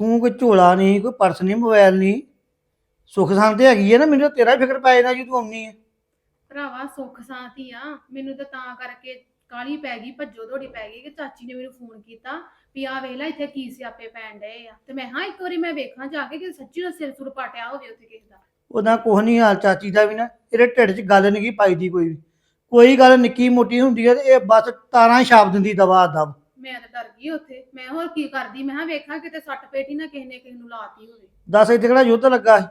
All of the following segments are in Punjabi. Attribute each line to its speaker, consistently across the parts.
Speaker 1: ਤੂੰ ਕੋਈ ਝੋਲਾ ਨਹੀਂ ਕੋਈ ਪਰਸ ਨਹੀਂ ਮੋਬਾਈਲ ਨਹੀਂ। ਸੁੱਖ ਸ਼ਾਂਤੀ ਹੈਗੀ ਹੈ ਨਾ ਮੈਨੂੰ ਤਾਂ ਤੇਰਾ ਹੀ ਫਿਕਰ ਪੈ ਜਾਂਦਾ ਜੀ ਤੂੰ ਆਉਣੀ ਹੈ
Speaker 2: ਭਰਾਵਾ ਸੁੱਖ ਸਾਥੀ ਆ। ਮੈਨੂੰ ਤਾਂ ਤਾਂ ਕਰਕੇ ਕਾਲੀ ਪੈ ਗਈ ਭੱਜੋ ਦੌੜੀ ਪੈ ਗਈ ਕਿ ਚਾਚੀ ਨੇ ਮੈਨੂੰ ਫੋਨ ਕੀਤਾ ਵੀ ਆ ਵੇਖ ਲੈ ਇੱਥੇ ਕੀ ਸਿਆਪੇ ਪੈਣ ਡਏ ਆ। ਤੇ ਮੈਂ ਹਾਂ ਇੱਕ ਵਾਰੀ ਮੈਂ ਵੇਖਾਂ ਜਾ ਕੇ ਕਿ ਸੱਚੀ ਦਾ ਸਿਰ ਸੁਰ ਪਾਟਿਆ ਹੋਵੇ ਉੱਥੇ ਕਿਸੇ ਦਾ।
Speaker 1: ਉਹਦਾ ਕੁਛ ਨਹੀਂ ਹਾਲ ਚਾਚੀ ਦਾ ਵੀ ਨਾ ਇਹਦੇ ਢਿੱਡ 'ਚ ਗੱਲ ਨਹੀਂ ਕੀ ਪਾਈ ਦੀ ਕੋਈ ਵੀ। ਕੋਈ ਗੱਲ ਨਿੱਕੀ ਮੋਟੀ ਹੁੰਦੀ ਹੈ ਤੇ ਇਹ ਬਸ ਤਾਰਾਂ ਹੀ ਛਾਪ ਦਿੰਦੀ ਦਵਾ ਦਬ।
Speaker 2: ਮੈਂ ਤਾਂ ਡਰ ਗਈ ਉੱਥੇ। ਮੈਂ ਹੋਰ ਕੀ ਕਰਦੀ? ਮੈਂ ਹਾਂ ਵੇਖਾਂ ਕਿਤੇ ਸੱਟ ਪੇਟੀ ਨਾ ਕਿਸੇ ਨੇ ਕਿਸੇ ਨੂੰ ਲਾਤੀ ਹੋਵੇ।
Speaker 1: ਦੱਸ ਇੱਥੇ ਕਿਹੜਾ ਯੁੱਧ ਲੱਗਾ ਸੀ?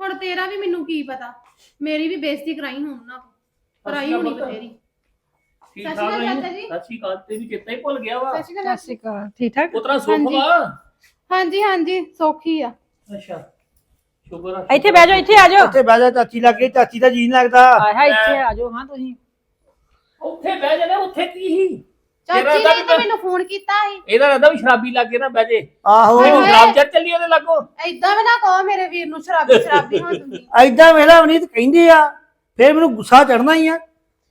Speaker 2: ਹੁਣ ਤੇਰਾ ਵੀ ਮੈਨੂੰ ਕੀ ਪਤਾ? ਮੇਰੀ ਵੀ ਬੇਇੱਜ਼ਤੀ ਕਰਾਈ ਹੁਣ ਨਾ ਕਰਾਈ ਹੋਣੀ ਬਥੇਰੀ।
Speaker 3: ਠੀਕ
Speaker 2: ਸਤਿ
Speaker 3: ਠਾਕ
Speaker 2: ਸ਼੍ਰੀ ਅਕਾਲ
Speaker 3: ਰਹੀ
Speaker 2: ਚਾਚਾ ਜੀ।
Speaker 3: ਸਤਿ ਸ਼੍ਰੀ ਅਕਾਲ ਤੇ ਵੀ ਚੇਤਾ ਹੀ ਭੁੱਲ ਗਿਆ ਵਾ।
Speaker 2: ਸਤਿ ਸ਼੍ਰੀ ਅਕਾਲ
Speaker 4: ਸਤਿ ਸ਼੍ਰੀ ਅਕਾਲ। ਠੀਕ ਠਾਕ?
Speaker 3: ਉਤਰਾ ਸੁੱਖ
Speaker 2: ਹਾਂਜੀ।
Speaker 3: ਵਾ?
Speaker 2: ਹਾਂਜੀ ਹਾਂਜੀ ਸੌਖੀ ਆ।
Speaker 3: ਅੱਛਾ। ਸ਼ੁਕਰ ਆ
Speaker 4: ਇੱਥੇ ਬਹਿ ਜਾਓ ਇੱਥੇ ਆ ਜਾਓ।
Speaker 1: ਉੱਥੇ ਬਹਿ ਜਾ ਚਾਚੀ ਲੱਗੇ ਚਾਚੀ ਦਾ ਜੀ ਨੀ ਲੱਗਦਾ।
Speaker 4: ਹਾਏ ਹਾਏ ਇੱਥੇ ਆ ਜਾਓ ਹਾਂ ਤੁਸੀਂ।
Speaker 3: ਉੱਥੇ ਬਹਿ ਜਾਣਾ ਉੱਥੇ ਕੀ ਸੀ?
Speaker 2: ਚਾਚੀ ਨੇ
Speaker 3: ਤਾਂ
Speaker 2: ਮੈਨੂੰ ਫੋਨ ਕੀਤਾ ਸੀ।
Speaker 3: ਇਹਦਾ ਰਹਿੰਦਾ ਵੀ ਸ਼ਰਾਬੀ ਲੱਗੇ ਨਾ ਬਹਿ ਜੇ।
Speaker 1: ਆਹੋ।
Speaker 2: ਹਾਏ।
Speaker 3: ਸ਼ਰਾਬ ਚੜ ਚੱਲੀ ਉਹਦੇ ਲੱਗੋ।
Speaker 2: ਐਦਾਂ ਵੀ ਨਾ ਕਹੋ ਮੇਰੇ ਵੀਰ ਨੂੰ ਸ਼ਰਾਬੀ ਸ਼ਰਾਬੀ ਹਾਂ ਤੁਸੀਂ
Speaker 1: ਐਦਾਂ ਵੇਲਾ ਨਹੀਂ ਤੇ ਕਹਿੰਦੇ ਆ ਫਿਰ ਮੈਨੂੰ ਗੁੱਸਾ ਚੜਨਾ ਹੀ ਆ।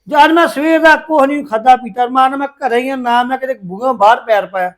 Speaker 1: ਜਦ ਮੈਂ ਸਵੇਰ ਦਾ ਕੁਛ ਨਹੀਂ ਖਾਦਾ ਪੀਤਾ ਮਾਨ ਮੈਂ ਘਰੇ ਹੀ ਆ ਨਾ ਮੈਂ ਕਿਤੇ ਬੂਹਾਂ ਬਾਹਰ ਪੈਰ ਪਾਇਆ।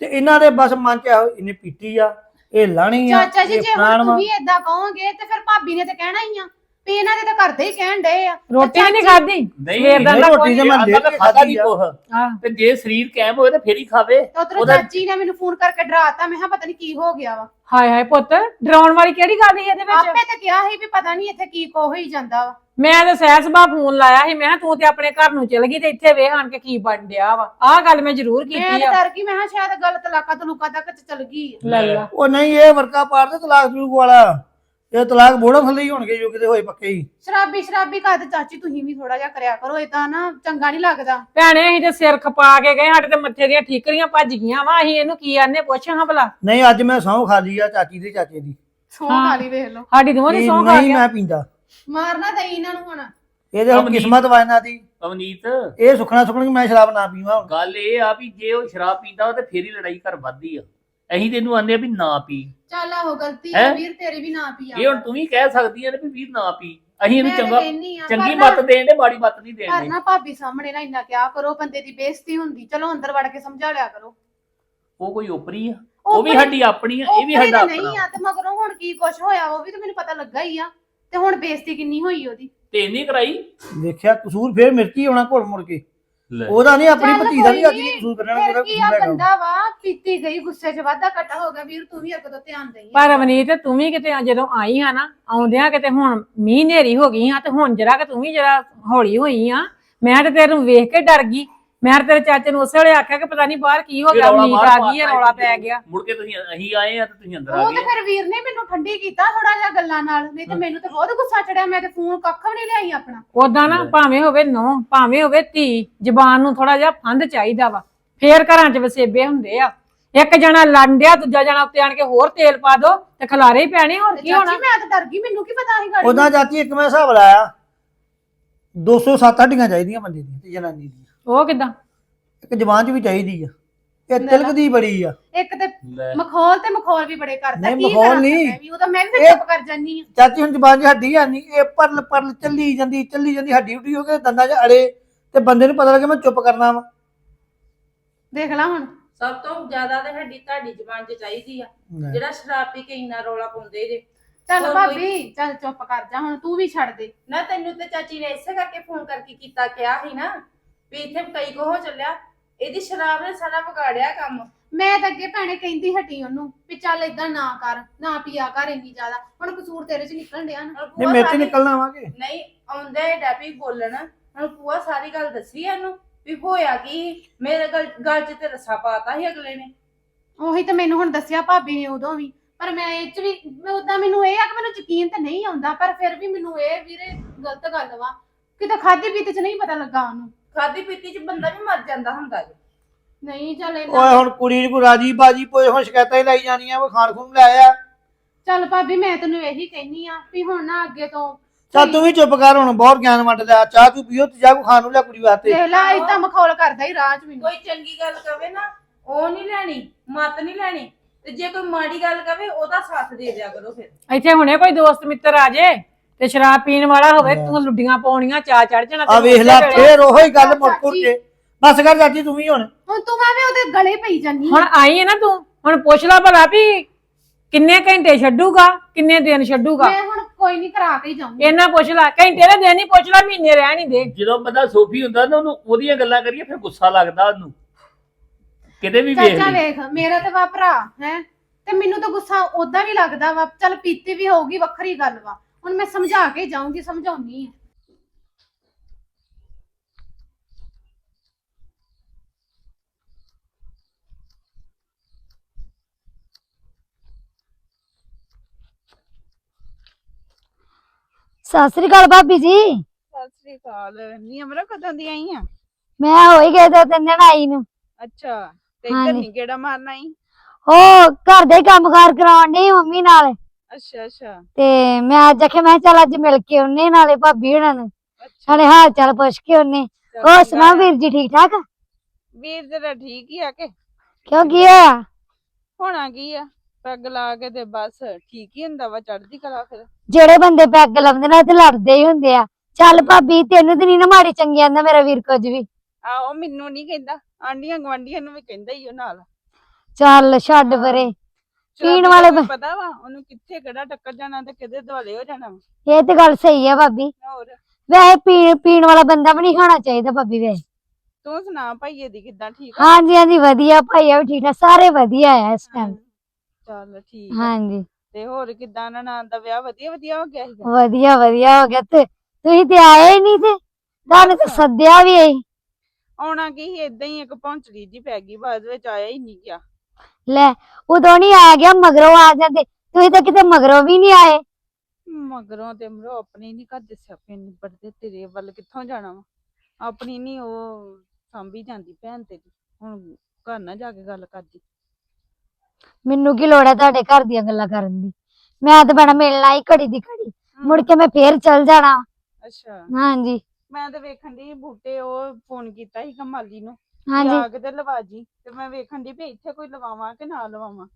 Speaker 1: ਤੇ ਇਹਨਾਂ ਦੇ ਬਸ ਮਨ ਚ ਇਹੋ ਇਹਨੇ ਪੀਤੀ ਆ ਇਹ ਲਾਣੀ ਆ
Speaker 2: ਚਾਚਾ ਜੀ ਜੇ ਹੁਣ
Speaker 1: ਵਾ।
Speaker 2: ਤੁਸੀਂ ਏਦਾਂ ਕਹੋਗੇ ਤੇ ਫਿਰ ਭਾਬੀ ਨੇ ਤੇ ਕਹਿਣਾ ਹੀ ਆ। ਵੀ ਇਹਨਾਂ ਦੇ ਤਾਂ ਕਰਦੇ ਹੀ ਕਹਿਣ ਡਏ ਆ।
Speaker 4: ਰੋਟੀ ਵੀ ਨਹੀਂ ਖਾਦੀ
Speaker 3: ਨਹੀਂ
Speaker 4: ਸਵੇਰ ਦਾ
Speaker 1: ਨਹੀਂ,
Speaker 4: ਤਾਂ
Speaker 1: ਰੋਟੀ
Speaker 4: ਕੋਈ
Speaker 1: ਤੇ ਮੈਂ ਦੇ
Speaker 3: ਖਾਦਾ ਨਹੀਂ
Speaker 1: ਆ।
Speaker 3: ਕੁਛ
Speaker 4: ਹਾਂ।
Speaker 3: ਤੇ ਜੇ ਸਰੀਰ ਕਾਇਮ ਹੋਵੇ ਤੇ ਫੇਰ ਹੀ ਖਾਵੇ।
Speaker 2: ਤੇ ਉਧਰ
Speaker 3: ਉਹਦਾ-
Speaker 2: ਚਾਚੀ ਨੇ ਮੈਨੂੰ ਫੋਨ ਕਰਕੇ ਡਰਾਤਾ ਮੈਂ ਕਿਹਾ ਪਤਾ ਨਹੀਂ ਕੀ ਹੋ ਗਿਆ ਵਾ।
Speaker 4: ਹਾਏ ਹਾਏ ਪੁੱਤ ਡਰਾਉਣ ਵਾਲੀ ਕਿਹੜੀ ਗੱਲ ਸੀ ਇਹਦੇ ਵਿੱਚ?
Speaker 2: ਆਪੇ ਤਾਂ ਕਿਹਾ ਸੀ ਵੀ ਪਤਾ ਨਹੀਂ ਇੱਥੇ ਕੀ ਕੋ ਹੋਈ ਜਾਂਦਾ ਵਾ।
Speaker 4: ਮੈਂ ਤੇ ਸਹਿਜ ਸੁਭਾ ਫੋਨ ਲਾਇਆ ਸੀ ਮੈਂ ਕਿਹਾ ਤੂੰ ਤੇ ਆਪਣੇ ਘਰ ਨੂੰ ਚਲ ਗਈ ਤੇ ਇੱਥੇ ਵੇਖ ਆਣ ਕੇ ਕੀ ਬਣ ਡਿਆ ਵਾ। ਆਹ ਗੱਲ ਮੈਂ ਜ਼ਰੂਰ
Speaker 2: ਮੈਂ
Speaker 4: ਕੀਤੀ
Speaker 2: ਤਾਂ
Speaker 4: ਆ।
Speaker 2: ਡਰ ਗਈ ਮੈਂ ਕਿਹਾ ਸ਼ਾਇਦ ਗੱਲ ਤਲਾਕਾ ਤਲੂਕਾ ਤੱਕ ਚ ਚਲ ਗਈ ਆ।
Speaker 4: ਲੈ ਲਾ।
Speaker 1: ਉਹ ਨਹੀਂ ਇਹ ਵਰਕਾ ਪਾੜ ਤੇ ਤਲਾਕ ਤਲੂਕ ਵਾਲਾ। ਇਹ ਤਲਾਕ ਬੋੜਾ ਥੱਲੇ ਹੀ ਹੋਣਗੇ ਜੋ ਕਿਤੇ ਹੋਏ ਪੱਕੇ ਹੀ।
Speaker 2: ਸ਼ਰਾਬੀ ਸ਼ਰਾਬੀ ਕਾ ਤੇ ਚਾਚੀ ਤੁਸੀਂ ਵੀ ਥੋੜਾ ਜਿਹਾ ਕਰਿਆ ਕਰੋ ਇਹ ਤਾਂ ਨਾ ਚੰਗਾ ਨਹੀਂ ਲੱਗਦਾ।
Speaker 4: ਭੈਣੇ ਅਸੀਂ ਤੇ ਸਿਰ ਖਪਾ ਕੇ ਗਏ ਸਾਡੇ ਤੇ ਮੱਥੇ ਦੀਆਂ ਠੀਕਰੀਆਂ ਭੱਜ ਗਈਆਂ ਵਾ ਅਸੀਂ ਇਹਨੂੰ ਕੀ ਆਨੇ ਪੁੱਛ ਹਾਂ ਭਲਾ।
Speaker 1: ਨਹੀਂ ਅੱਜ ਮੈਂ ਸਹੁੰ ਖਾ ਲਈ ਆ ਚਾਚੀ ਦੇ ਚਾਚੇ ਦੀ।
Speaker 2: ਸੌਂ
Speaker 4: ਹਾਂ।
Speaker 2: ਖਾਲੀ ਵੇਖ ਲਓ।
Speaker 4: ਸਾਡੀ ਦੋਵਾਂ ਦੀ ਸੌਂ ਖਾ
Speaker 1: ਨਹੀਂ
Speaker 4: ਗਿਆ।
Speaker 1: ਮੈਂ ਪੀਂਦਾ।
Speaker 2: ਮਾਰਨਾ ਦਈ ਇਹਨਾਂ ਨੂੰ ਹੁਣ।
Speaker 1: ਇਹਦੇ ਹੁਣ। ਕਿਸਮਤ ਵਾਇਨਾ ਦੀ।
Speaker 3: ਅਵਨੀਤ।
Speaker 1: ਇਹ ਸੁਖਣਾ ਸੁਖਣਾ ਕਿ ਮੈਂ ਸ਼ਰਾਬ ਨਾ ਪੀਵਾਂ ਹੁਣ।
Speaker 3: ਗੱਲ ਇਹ ਆ ਵੀ ਜੇ ਉਹ ਸ਼ਰਾਬ ਪੀਂਦਾ ਵਾ ਤੇ ਫੇਰ ਹੀ ਲੜਾਈ ਘਰ ਵੱਧਦੀ ਆ। ਅਸੀਂ ਤੈਨੂੰ ਆਂਦੇ ਆ ਵੀ ਨਾ ਪੀ।
Speaker 2: ਚੱਲ ਆਹੋ ਗਲਤੀ
Speaker 3: ਹੈਂ?
Speaker 2: ਹੈ? ਵੀਰ ਤੇਰੀ ਵੀ ਨਾ ਪੀ
Speaker 3: ਇਹ ਹੁਣ ਤੂੰ ਵੀ ਕਹਿ ਸਕਦੀ ਆ ਨਾ ਵੀ ਵੀਰ ਨਾ ਪੀ। ਅਸੀਂ ਇਹਨੂੰ
Speaker 2: ਮੈਂ ਤਾਂ
Speaker 3: ਚੰਗਾ
Speaker 2: ਆ,
Speaker 3: ਚੰਗੀ
Speaker 2: ਪਰ ਨਾ-
Speaker 3: ਮੱਤ ਦੇਣ ਦੇ ਮਾੜੀ ਮੱਤ ਨਹੀਂ ਦੇਣ ਦੇ।
Speaker 2: ਨਾ ਭਾਬੀ ਸਾਹਮਣੇ ਨਾ ਇੰਨਾ ਕਿਆ ਕਰੋ ਬੰਦੇ ਦੀ ਬੇਇੱਜ਼ਤੀ ਹੁੰਦੀ। ਚਲੋ ਅੰਦਰ ਵੜ ਕੇ ਸਮਝਾ ਲਿਆ ਕਰੋ।
Speaker 3: ਉਹ ਕੋਈ ਓਪਰੀ ਆ। ਉਹ ਵੀ
Speaker 2: ਉੱਪਰ-
Speaker 3: ਸਾਡੀ ਆਪਣੀ ਆ ਇਹ ਵੀ
Speaker 2: ਉੱਪਰ
Speaker 3: ਸਾਡਾ
Speaker 2: ਤਾਂ ਨਹੀਂ
Speaker 3: ਆਪਣਾ
Speaker 2: ਆ ਤੇ ਮਗਰੋਂ ਹੁਣ ਕੀ ਕੁਛ ਹੋਇਆ ਉਹ ਵੀ ਤਾਂ ਮੈਨੂੰ ਪਤਾ ਲੱਗਾ ਹੀ ਆ। ਤੇ ਹੁਣ ਬੇਇੱਜ਼ਤੀ ਕਿੰਨੀ ਹੋਈ ਉਹਦੀ?
Speaker 3: ਤੇ ਇੰਨੀ ਕਰਾਈ?
Speaker 1: ਦੇਖਿਆ ਕਸੂਰ ਫੇਰ ਮਿਰਚੀ ਹੋਣਾ ਘੁਲ ਮੁੜ ਕੇ। ਉਹਦਾ ਨਹੀਂ ਆਪਣੀ
Speaker 2: ਚੱਲ
Speaker 1: ਭਤੀ ਦਾ ਵੀ ਅੱਜ
Speaker 2: ਕੋਈ
Speaker 1: ਨਹੀਂ ਕਸੂਰ ਕਰਨਾ
Speaker 2: ਫਿਰ
Speaker 1: ਜਿਹੜਾ
Speaker 2: ਕੀ
Speaker 1: ਕਸੂਰ
Speaker 2: ਆ ਬੰਦਾ ਵਾ? ਪੀਤੀ ਗਈ ਗੁੱਸੇ 'ਚ ਵਾਧਾ ਘਟਾ ਹੋ ਗਿਆ ਵੀਰ ਤੂੰ ਵੀ ਅੱਗੇ ਤੋਂ ਧਿਆਨ ਦੇਈਂ।
Speaker 4: ਪਰ ਰਵਨੀਤ ਤੂੰ ਵੀ ਕਿਤੇ ਜਦੋਂ ਆਈ ਹਾਂ ਨਾ ਆਉਂਦਿਆਂ ਕਿਤੇ ਹੁਣ ਮੀਂਹ ਨੇਰੀ ਹੋ ਗਈ ਆ ਤੇ ਹੁਣ ਜਰਾ ਕਿ ਤੂੰ ਵੀ ਜਰਾ ਹੌਲੀ ਹੋਈ ਆ ਮੈਂ ਤੇ ਤੈਨੂੰ ਵੇਖ ਕੇ ਡਰ ਗਈ। ਮੈਂ ਤੇ ਤੇਰੇ ਚਾਚੇ ਨੂੰ ਉਸੇ ਵੇਲੇ ਆਖਿਆ ਕਿ ਪਤਾ ਨਹੀਂ ਬਾਹਰ ਕੀ ਹੋ ਗਿਆ ਨੀਂਦ ਆ ਗਈ ਹੈ ਰੌਲਾ ਪੈ ਗਿਆ।
Speaker 3: ਮੁੜ ਕੇ ਤੁਸੀਂ ਅਸੀਂ ਆਏ ਆ ਤੇ ਤੁਸੀਂ ਅੰਦਰ ਆ
Speaker 2: ਉਹ ਤੇ
Speaker 3: ਗਏ।
Speaker 2: ਫਿਰ ਵੀਰ ਨੇ ਮੈਨੂੰ ਠੰਡੀ ਕੀਤਾ ਥੋੜਾ ਜਿਹਾ ਗੱਲਾਂ ਨਾਲ ਨਹੀਂ ਤੇ ਮੈਨੂੰ ਤਾਂ ਬਹੁਤ ਗੁੱਸਾ ਚੜਿਆ ਮੈਂ ਤੇ ਫੋਨ ਕੱਖ ਵੀ ਨਹੀਂ ਲਿਆਈ ਆਪਣਾ।
Speaker 4: ਉਦਾਂ ਨਾ ਭਾਵੇਂ ਹੋਵੇ ਨੋ ਭਾਵੇਂ ਹੋਵੇ ਧੀ ਜ਼ਬਾਨ ਨੂੰ ਥੋੜਾ ਜਿਹਾ ਫੰਦ ਚਾਹੀਦਾ ਵਾ। ਫੇਰ ਘਰਾਂ 'ਚ ਵਸੇਬੇ ਹੁੰਦੇ ਆ। ਇੱਕ ਜਣਾ ਲੰਡਿਆ ਦੂਜਾ ਜਣਾ ਉੱਤੇ ਆਣ ਕੇ ਹੋਰ ਤੇਲ ਪਾ ਦੋ ਤੇ ਖਲਾਰੇ ਹੀ ਪੈਣੇ ਹੋਰ ਕੀ ਹੋਣਾ?
Speaker 2: ਚਾਚੀ ਮੈਂ ਤਾਂ ਡਰ ਗਈ ਮੈਨੂੰ ਕੀ ਪਤਾ ਸੀ ਗਾੜੀ
Speaker 1: ਉਹਦਾ ਚਾਚੀ ਇੱਕ ਮੈਂ ਹਿਸਾਬ ਲਾਇਆ 207 ਹੱਡੀਆਂ ਚਾਹੀਦੀਆਂ ਬੰਦੇ ਦੀਆਂ ਤੇ ਜਨਾਨੀ ਦੀਆਂ।
Speaker 4: ਉਹ ਕਿਦਾਂ?
Speaker 1: ਇੱਕ ਜ਼ਬਾਨ 'ਚ ਵੀ ਚਾਹੀਦੀ ਆ। ਇਹ ਤਿਲਕਦੀ ਬੜੀ ਆ।
Speaker 2: ਇੱਕ ਤੇ
Speaker 3: ਲੈ।
Speaker 2: ਮਖੌਲ ਤੇ ਮਖੌਲ ਵੀ ਬੜੇ ਕਰਦਾ
Speaker 1: ਨਹੀਂ,
Speaker 2: ਕੀ
Speaker 1: ਮਖੌਲ
Speaker 2: ਕਰਾਂ
Speaker 1: ਨਹੀਂ।
Speaker 2: ਮੈਂ ਵੀ? ਉਹ ਤਾਂ ਮੈਂ ਵੀ ਫਿਰ
Speaker 1: ਇਹ-
Speaker 2: ਚੁੱਪ ਕਰ ਜਾਨੀ ਆ।
Speaker 1: ਚਾਚੀ ਹੁਣ ਜ਼ਬਾਨ 'ਚ ਹੱਡੀ ਆ ਨਹੀਂ। ਇਹ ਪਰਲ ਪਰਲ ਚੱਲੀ ਜਾਂਦੀ ਚੱਲੀ ਜਾਂਦੀ ਹੱਡੀ ਉੱਡੀ ਹੋ ਕੇ ਦੰਦਾਂ 'ਚ ਅੜੇ ਤੇ ਬੰਦੇ ਨੂੰ ਪਤਾ ਲੱਗੇ ਮੈਂ ਚੁੱਪ ਕਰਨਾ ਵਾ।
Speaker 2: ਦੇਖ ਲੈ ਹੁਣ।
Speaker 5: ਸਭ ਤੋਂ ਜ਼ਿਆਦਾ ਤੇ ਹੱਡੀ ਤੁਹਾਡੀ ਜ਼ਬਾਨ 'ਚ ਚਾਹੀਦੀ ਆ। ਜਿਹੜਾ ਸ਼ਰਾਬ ਪੀ ਕੇ ਇੰਨਾ ਰੌਲਾ ਪਾਉਂਦੇ ਜੇ।
Speaker 2: ਚੱਲ
Speaker 5: ਹੋਰ
Speaker 2: ਭਾਬੀ ਚੱਲ ਚੁੱਪ ਕਰ ਜਾ ਹੁਣ। ਤੂੰ ਵੀ ਛੱਡ ਦੇ।
Speaker 5: ਨਾ ਤੈਨੂੰ ਤੇ ਚਾਚੀ ਨੇ ਇਸੇ ਕਰਕੇ ਫੋਨ ਕਰਕੇ ਕੀਤਾ ਕਿਹਾ ਸੀ ਨਾ। ਵੀ ਇੱਥੇ ਕਈ ਕੋ ਹੋ ਚੱਲਿਆ ਇਹਦੀ ਸ਼ਰਾਬ ਨੇ ਸਾਰਾ ਵਿਗਾੜਿਆ ਕੰਮ।
Speaker 2: ਮੈਂ ਤਾਂ ਅੱਗੇ ਭੈਣੇ ਕਹਿੰਦੀ ਹਟੀ ਉਹਨੂੰ ਵੀ ਚੱਲ ਇਦਾਂ ਨਾ ਕਰ ਨਾ ਪੀਆ ਕਰ ਇੰਨੀ ਜ਼ਿਆਦਾ। ਹੁਣ ਕਸੂਰ ਤੇਰੇ 'ਚ ਨਿਕਲਣ ਡਿਆ ਨਾ।
Speaker 5: ਹੁਣ
Speaker 1: ਨਹੀਂ
Speaker 5: ਭੂਆ
Speaker 1: ਮੇਰੇ ਤੇ
Speaker 5: ਸਾਰੀ-
Speaker 1: ਨਿਕਲਣਾ ਵਾਂਗੇ
Speaker 5: ਨਹੀਂ ਆਉਂਦੇ ਡੈਪੀ ਬੋਲਣ। ਹੁਣ ਪੂਆ ਸਾਰੀ ਗੱਲ ਦੱਸੀ ਇਹਨੂੰ ਵੀ ਹੋਇਆ ਕੀ? ਮੇਰੇ ਗੱਲ ਗੱਲ 'ਚ ਤੇ ਰੱਸਾ ਪਾਤਾ ਸੀ ਅਗਲੇ ਨੇ।
Speaker 2: ਉਹੀ ਤਾਂ ਮੈਨੂੰ ਹੁਣ ਦੱਸਿਆ ਭਾਬੀ ਨੇ ਉਦੋਂ ਵੀ। ਪਰ ਮੈਂ ਇਹ 'ਚ ਵੀ ਮੈਂ ਉਦਾਂ ਮੈਨੂੰ ਇਹ ਆ ਕਿ ਮੈਨੂੰ ਯਕੀਨ ਤਾਂ ਨਹੀਂ ਆਉਂਦਾ ਪਰ ਫਿਰ ਵੀ ਮੈਨੂੰ ਇਹ ਵੀਰੇ ਗਲਤ ਗੱਲ ਵਾ। ਕਿਤੇ ਖਾਦੀ ਪੀਤੇ 'ਚ ਨਹੀਂ ਪਤਾ ਲੱਗਾ ਉਹਨੂੰ।
Speaker 5: ਖਾਦੀ ਪੀਤੀ 'ਚ ਬੰਦਾ ਵੀ ਮਰ ਜਾਂਦਾ ਹੁੰਦਾ ਜੀ।
Speaker 2: ਨਹੀਂ ਚੱਲ
Speaker 1: ਓਏ
Speaker 2: ਇੰਨਾ
Speaker 1: ਹੁਣ ਕੁੜੀ ਨੂੰ ਕੋਈ ਰਾਜੀ ਬਾਜੀ ਪੋਏ ਹੁਣ ਸ਼ਿਕਾਇਤਾਂ ਹੀ ਲਾਈ ਜਾਣੀਆਂ ਉਹ ਖਾਣ ਖੂਨ ਲੈ ਆਇਆ
Speaker 2: ਚੱਲ ਭਾਬੀ ਮੈਂ ਤੈਨੂੰ ਇਹੀ ਕਹਿਨੀ ਆ ਵੀ ਹੁਣ ਨਾ ਅੱਗੇ ਤੋਂ
Speaker 1: ਚੱਲ ਤੂੰ ਵੀ ਚੁੱਪ ਕਰ ਹੁਣ ਬਹੁਤ ਗਿਆਨ ਵੰਡ ਲਿਆ ਚਾਹ ਤੂੰ ਪੀਓ ਤੇ ਜਾ ਕੋ ਖਾਣ ਨੂੰ ਲਿਆ ਕੁੜੀ ਵਾਸਤੇ।
Speaker 2: ਦੇਖ ਲੈ ਇਦਾਂ ਮਖੌਲ ਕਰਦਾ ਹੀ 'ਚ ਮੈਨੂੰ।
Speaker 5: ਕੋਈ ਚੰਗੀ ਗੱਲ ਕਵੇ ਨਾ ਉਹ ਨਹੀਂ ਲੈਣੀ ਮਤ ਨਹੀਂ ਲੈਣੀ। ਤੇ ਜੇ ਕੋਈ ਮਾੜੀ ਗੱਲ ਕਵੇ ਉਹਦਾ ਸਾਥ ਦੇ ਦਿਆ ਕਰੋ ਫਿਰ।
Speaker 4: ਇੱਥੇ ਹੁਣੇ ਕੋਈ ਦੋਸਤ ਮਿੱਤਰ ਆ ਜੇ? ਤੇ ਸ਼ਰਾਬ ਪੀਣ ਵਾਲਾ ਹੋਵੇ ਤੂੰ ਲੁੱਡੀਆਂ ਪਾਉਣੀਆਂ ਚਾ ਚੜ ਜਾਣਾ
Speaker 1: ਆ ਵੇਖ ਲੈ। ਫੇਰ ਉਹੀ ਗੱਲ ਮੁੜ ਮੁੜ ਕੇ। ਬਸ ਕਰ ਚਾਚੀ ਤੂੰ ਵੀ ਹੁਣ।
Speaker 2: ਹੁਣ ਤੂੰ ਐਵੇਂ ਉਹਦੇ ਗਲੇ ਪਈ ਜਾਨੀ
Speaker 4: ਹੁਣ ਆਈ ਹੈ ਨਾ ਤੂੰ ਹੁਣ ਪੁੱਛ ਲਾ ਭਲਾ ਵੀ ਕਿੰਨੇ ਘੰਟੇ ਛੱਡੂਗਾ ਕਿੰਨੇ ਦਿਨ ਛੱਡੂਗਾ?
Speaker 2: ਮੈਂ ਹੁਣ ਕੋਈ ਨਹੀਂ ਕਰਾ ਕੇ ਹੀ ਜਾਊਂਗੀ।
Speaker 4: ਇਹਨਾਂ ਪੁੱਛ ਲਾ ਘੰਟੇ ਦੇ ਦਿਨ ਹੀ ਪੁੱਛ ਲਾ ਮਹੀਨੇ ਰਹਿ ਨਹੀਂ ਦੇ।
Speaker 3: ਜਦੋਂ ਬੰਦਾ ਸੋਫੀ ਹੁੰਦਾ ਨਾ ਉਹਨੂੰ ਉਹਦੀਆਂ ਗੱਲਾਂ ਕਰੀਏ ਫਿਰ ਗੁੱਸਾ ਲੱਗਦਾ ਉਹਨੂੰ। ਕਿਤੇ ਵੀ ਵੇਖ
Speaker 2: ਚਾਚਾ ਵੇਖ ਮੇਰਾ ਤੇ ਵਾ ਭਰਾ ਹੈ? ਤੇ ਮੈਨੂੰ ਤਾਂ ਗੁੱਸਾ ਉਦਾਂ ਵੀ ਲੱਗਦਾ ਵਾ ਚੱਲ ਪੀਤੀ ਵੀ ਹੋਊਗੀ ਵੱਖਰੀ ਗੱਲ ਵਾ। ਹੁਣ ਮੈਂ ਸਮਝਾ ਕੇ ਜਾਊਂਗੀ ਸਮਝਾਉਣੀ ਆ।
Speaker 6: ਸਤਿ ਸ੍ਰੀ ਅਕਾਲ ਭਾਬੀ ਜੀ।
Speaker 5: ਸਤਿ ਸ੍ਰੀ ਅਕਾਲ। ਨੀ ਅਮਰਾ ਕਦੋਂ ਦੀ ਆਈ ਆ?
Speaker 6: ਮੈਂ ਹੋ ਹੀ ਗਏ ਦੋ ਤਿੰਨ ਦਿਨ ਆਈ ਨੂੰ।
Speaker 5: ਅੱਛਾ ਤੇ ਇੱਧਰ
Speaker 6: ਹਾਂਜੀ।
Speaker 5: ਨਹੀਂ ਕਿਹੜਾ ਮਾਰਨਾ ਆਈ?
Speaker 6: ਉਹ ਘਰ ਦੇ ਕੰਮਕਾਰ ਕਰਾਉਣ ਡਈ ਮੰਮੀ ਨਾਲ।
Speaker 5: ਅੱਛਾ ਅੱਛਾ।
Speaker 6: ਤੇ ਮੈਂ ਅੱਜ ਆਖਿਆ ਮੈਂ ਕਿਹਾ ਚੱਲ ਅੱਜ ਮਿਲ ਕੇ ਉਹਨੇ ਨਾਲੇ ਭਾਬੀ ਹੁਣਾਂ ਨੂੰ।
Speaker 5: ਅੱਛਾ।
Speaker 6: ਨਾਲੇ ਹਾਲ ਚਾਲ ਪੁੱਛ ਕੇ ਉਹਨੇ
Speaker 5: ਚੱਲ
Speaker 6: ਹੋਰ
Speaker 5: ਚੰਗਾ
Speaker 6: ਸੁਣਾਓ
Speaker 5: ਆ।
Speaker 6: ਵੀਰ ਜੀ ਠੀਕ ਠਾਕ?
Speaker 5: ਵੀਰ ਤੇਰਾ ਠੀਕ ਹੀ ਆ ਕਿ।
Speaker 6: ਕਿਉਂ ਕੀ ਹੋਇਆ?
Speaker 5: ਹੋਣਾ ਕੀ ਆ? ਪੈਗ ਲਾ ਕੇ ਤੇ ਬਸ ਠੀਕ ਹੀ ਹੁੰਦਾ ਵਾ ਚੜਦੀ ਕਲਾ ਫਿਰ।
Speaker 6: ਜਿਹੜੇ ਬੰਦੇ ਪੈਗ ਲਾਉਂਦੇ ਨੇ ਤੇ ਲੜਦੇ ਹੀ ਹੁੰਦੇ ਆ। ਚੱਲ ਭਾਬੀ ਤੈਨੂੰ ਤੇ ਨਹੀਂ ਨਾ ਮਾੜੀ ਚੰਗੀ ਆਂਦਾ ਮੇਰਾ ਵੀਰ ਕੁਝ ਵੀ।
Speaker 5: ਆਹੋ ਮੈਨੂੰ ਨਹੀਂ ਕਹਿੰਦਾ। ਆਂਡੀਆਂ ਗਵਾਂਡੀਆਂ ਨੂੰ ਵੀ ਕਹਿੰਦਾ ਹੀ ਉਹ ਨਾਲ।
Speaker 6: ਚੱਲ ਛੱਡ ਪਰੇ। ਪੀਣ ਵਾਲੇ ਬ-
Speaker 5: ਪਤਾ ਵਾ ਉਹਨੂੰ ਕਿੱਥੇ ਕਿਹੜਾ ਟੱਕਰ ਜਾਣਾ ਤੇ ਕਿਹਦੇ ਦੁਆਲੇ ਹੋ ਜਾਣਾ ਵਾ।
Speaker 6: ਇਹ ਤੇ ਗੱਲ ਸਹੀ ਆ ਭਾਬੀ।
Speaker 5: ਹੋਰ?
Speaker 6: ਵੈਸੇ ਪੀਣ ਪੀਣ ਵਾਲਾ ਬੰਦਾ ਵੀ ਨਹੀਂ ਖਾਣਾ ਚਾਹੀਦਾ ਭਾਬੀ ਵੈਸੇ।
Speaker 5: ਤੂੰ ਸੁਣਾ ਭਾਈਏ ਦੀ ਕਿੱਦਾਂ ਠੀਕ ਆ?
Speaker 6: ਹਾਂਜੀ ਹਾਂਜੀ ਵਧੀਆ ਭਾਈਆ ਵੀ ਠੀਕ ਠਾਕ ਸਾਰੇ ਵਧੀਆ ਆ ਇਸ ਟਾਈਮ
Speaker 5: ਚੱਲ ਠੀਕ ਆ।
Speaker 6: ਹਾਂਜੀ।
Speaker 5: ਤੇ ਹੋਰ ਕਿੱਦਾਂ ਨਨਾਣ ਦਾ ਵਿਆਹ ਵਧੀਆ ਵਧੀਆ ਹੋ ਗਿਆ ਸੀਗਾ?
Speaker 6: ਵਧੀਆ ਵਧੀਆ ਹੋ ਗਿਆ ਤੇ ਤੁਸੀਂ ਤੇ ਆਏ ਨਹੀਂ ਤੇ ਤੁਹਾਨੂੰ ਤੇ ਸੱਦਿਆ ਵੀ ਆਈ
Speaker 5: ਆਉਣਾ ਕੀ ਸੀ ਏਦਾਂ ਹੀ ਇੱਕ ਪਹੁੰਚੜੀ ਜੀ ਪੈ ਗਈ ਬਾਅਦ ਵਿੱਚ ਆਇਆ ਹੀ ਨਹੀਂ ਗਿਆ।
Speaker 6: ਲੈ ਉਦੋਂ ਨਹੀਂ ਆ ਗਿਆ ਮਗਰੋਂ ਆ ਜਾਂਦੇ। ਤੁਸੀਂ ਤਾਂ ਕਿਤੇ ਮਗਰੋਂ ਵੀ ਨਹੀਂ ਆਏ।
Speaker 5: ਮਗਰੋਂ ਤੇ ਮਰੋ ਆਪਣੀ ਨਹੀਂ ਘਰ ਦੇ ਸਿਆਪੇ ਨਿਬੜਦੇ ਤੇਰੇ ਵੱਲ ਕਿੱਥੋਂ ਜਾਣਾ ਵਾ? ਆਪਣੀ ਨਹੀਂ ਉਹ ਸਾਂਭੀ ਜਾਂਦੀ ਭੈਣ ਤੇਰੀ। ਹੁਣ ਘਰ ਨਾ ਜਾ ਕੇ ਗੱਲ ਕਰਦੀ।
Speaker 6: ਮੈਨੂੰ ਕੀ ਲੋੜ ਹੈ ਤੁਹਾਡੇ ਘਰ ਦੀਆਂ ਗੱਲਾਂ ਕਰਨ ਦੀ? ਮੈਂ ਤਾਂ ਬਣਾ ਮਿਲਣਾ ਹੀ ਘੜੀ ਦੀ ਘੜੀ। ਮੁੜ ਕੇ ਮੈਂ ਫੇਰ ਚਲ ਜਾਣਾ।
Speaker 5: ਅੱਛਾ।
Speaker 6: ਹਾਂਜੀ।
Speaker 5: ਮੈਂ ਤੇ ਵੇਖਣ ਦੀ ਬੂਟੇ ਉਹ ਫੋਨ ਕੀਤਾ ਸੀ ਕਮਾਲੀ ਨੂੰ।
Speaker 6: ਹਾਂਜੀ।
Speaker 5: ਆ ਕੇ ਤੇ ਲਵਾ ਜੀ ਤੇ ਮੈਂ ਵੇਖਣ ਦੀ ਵੀ ਇੱਥੇ ਕੋਈ ਲਵਾਵਾਂ ਕਿ ਨਾ ਲਵਾਵਾਂ।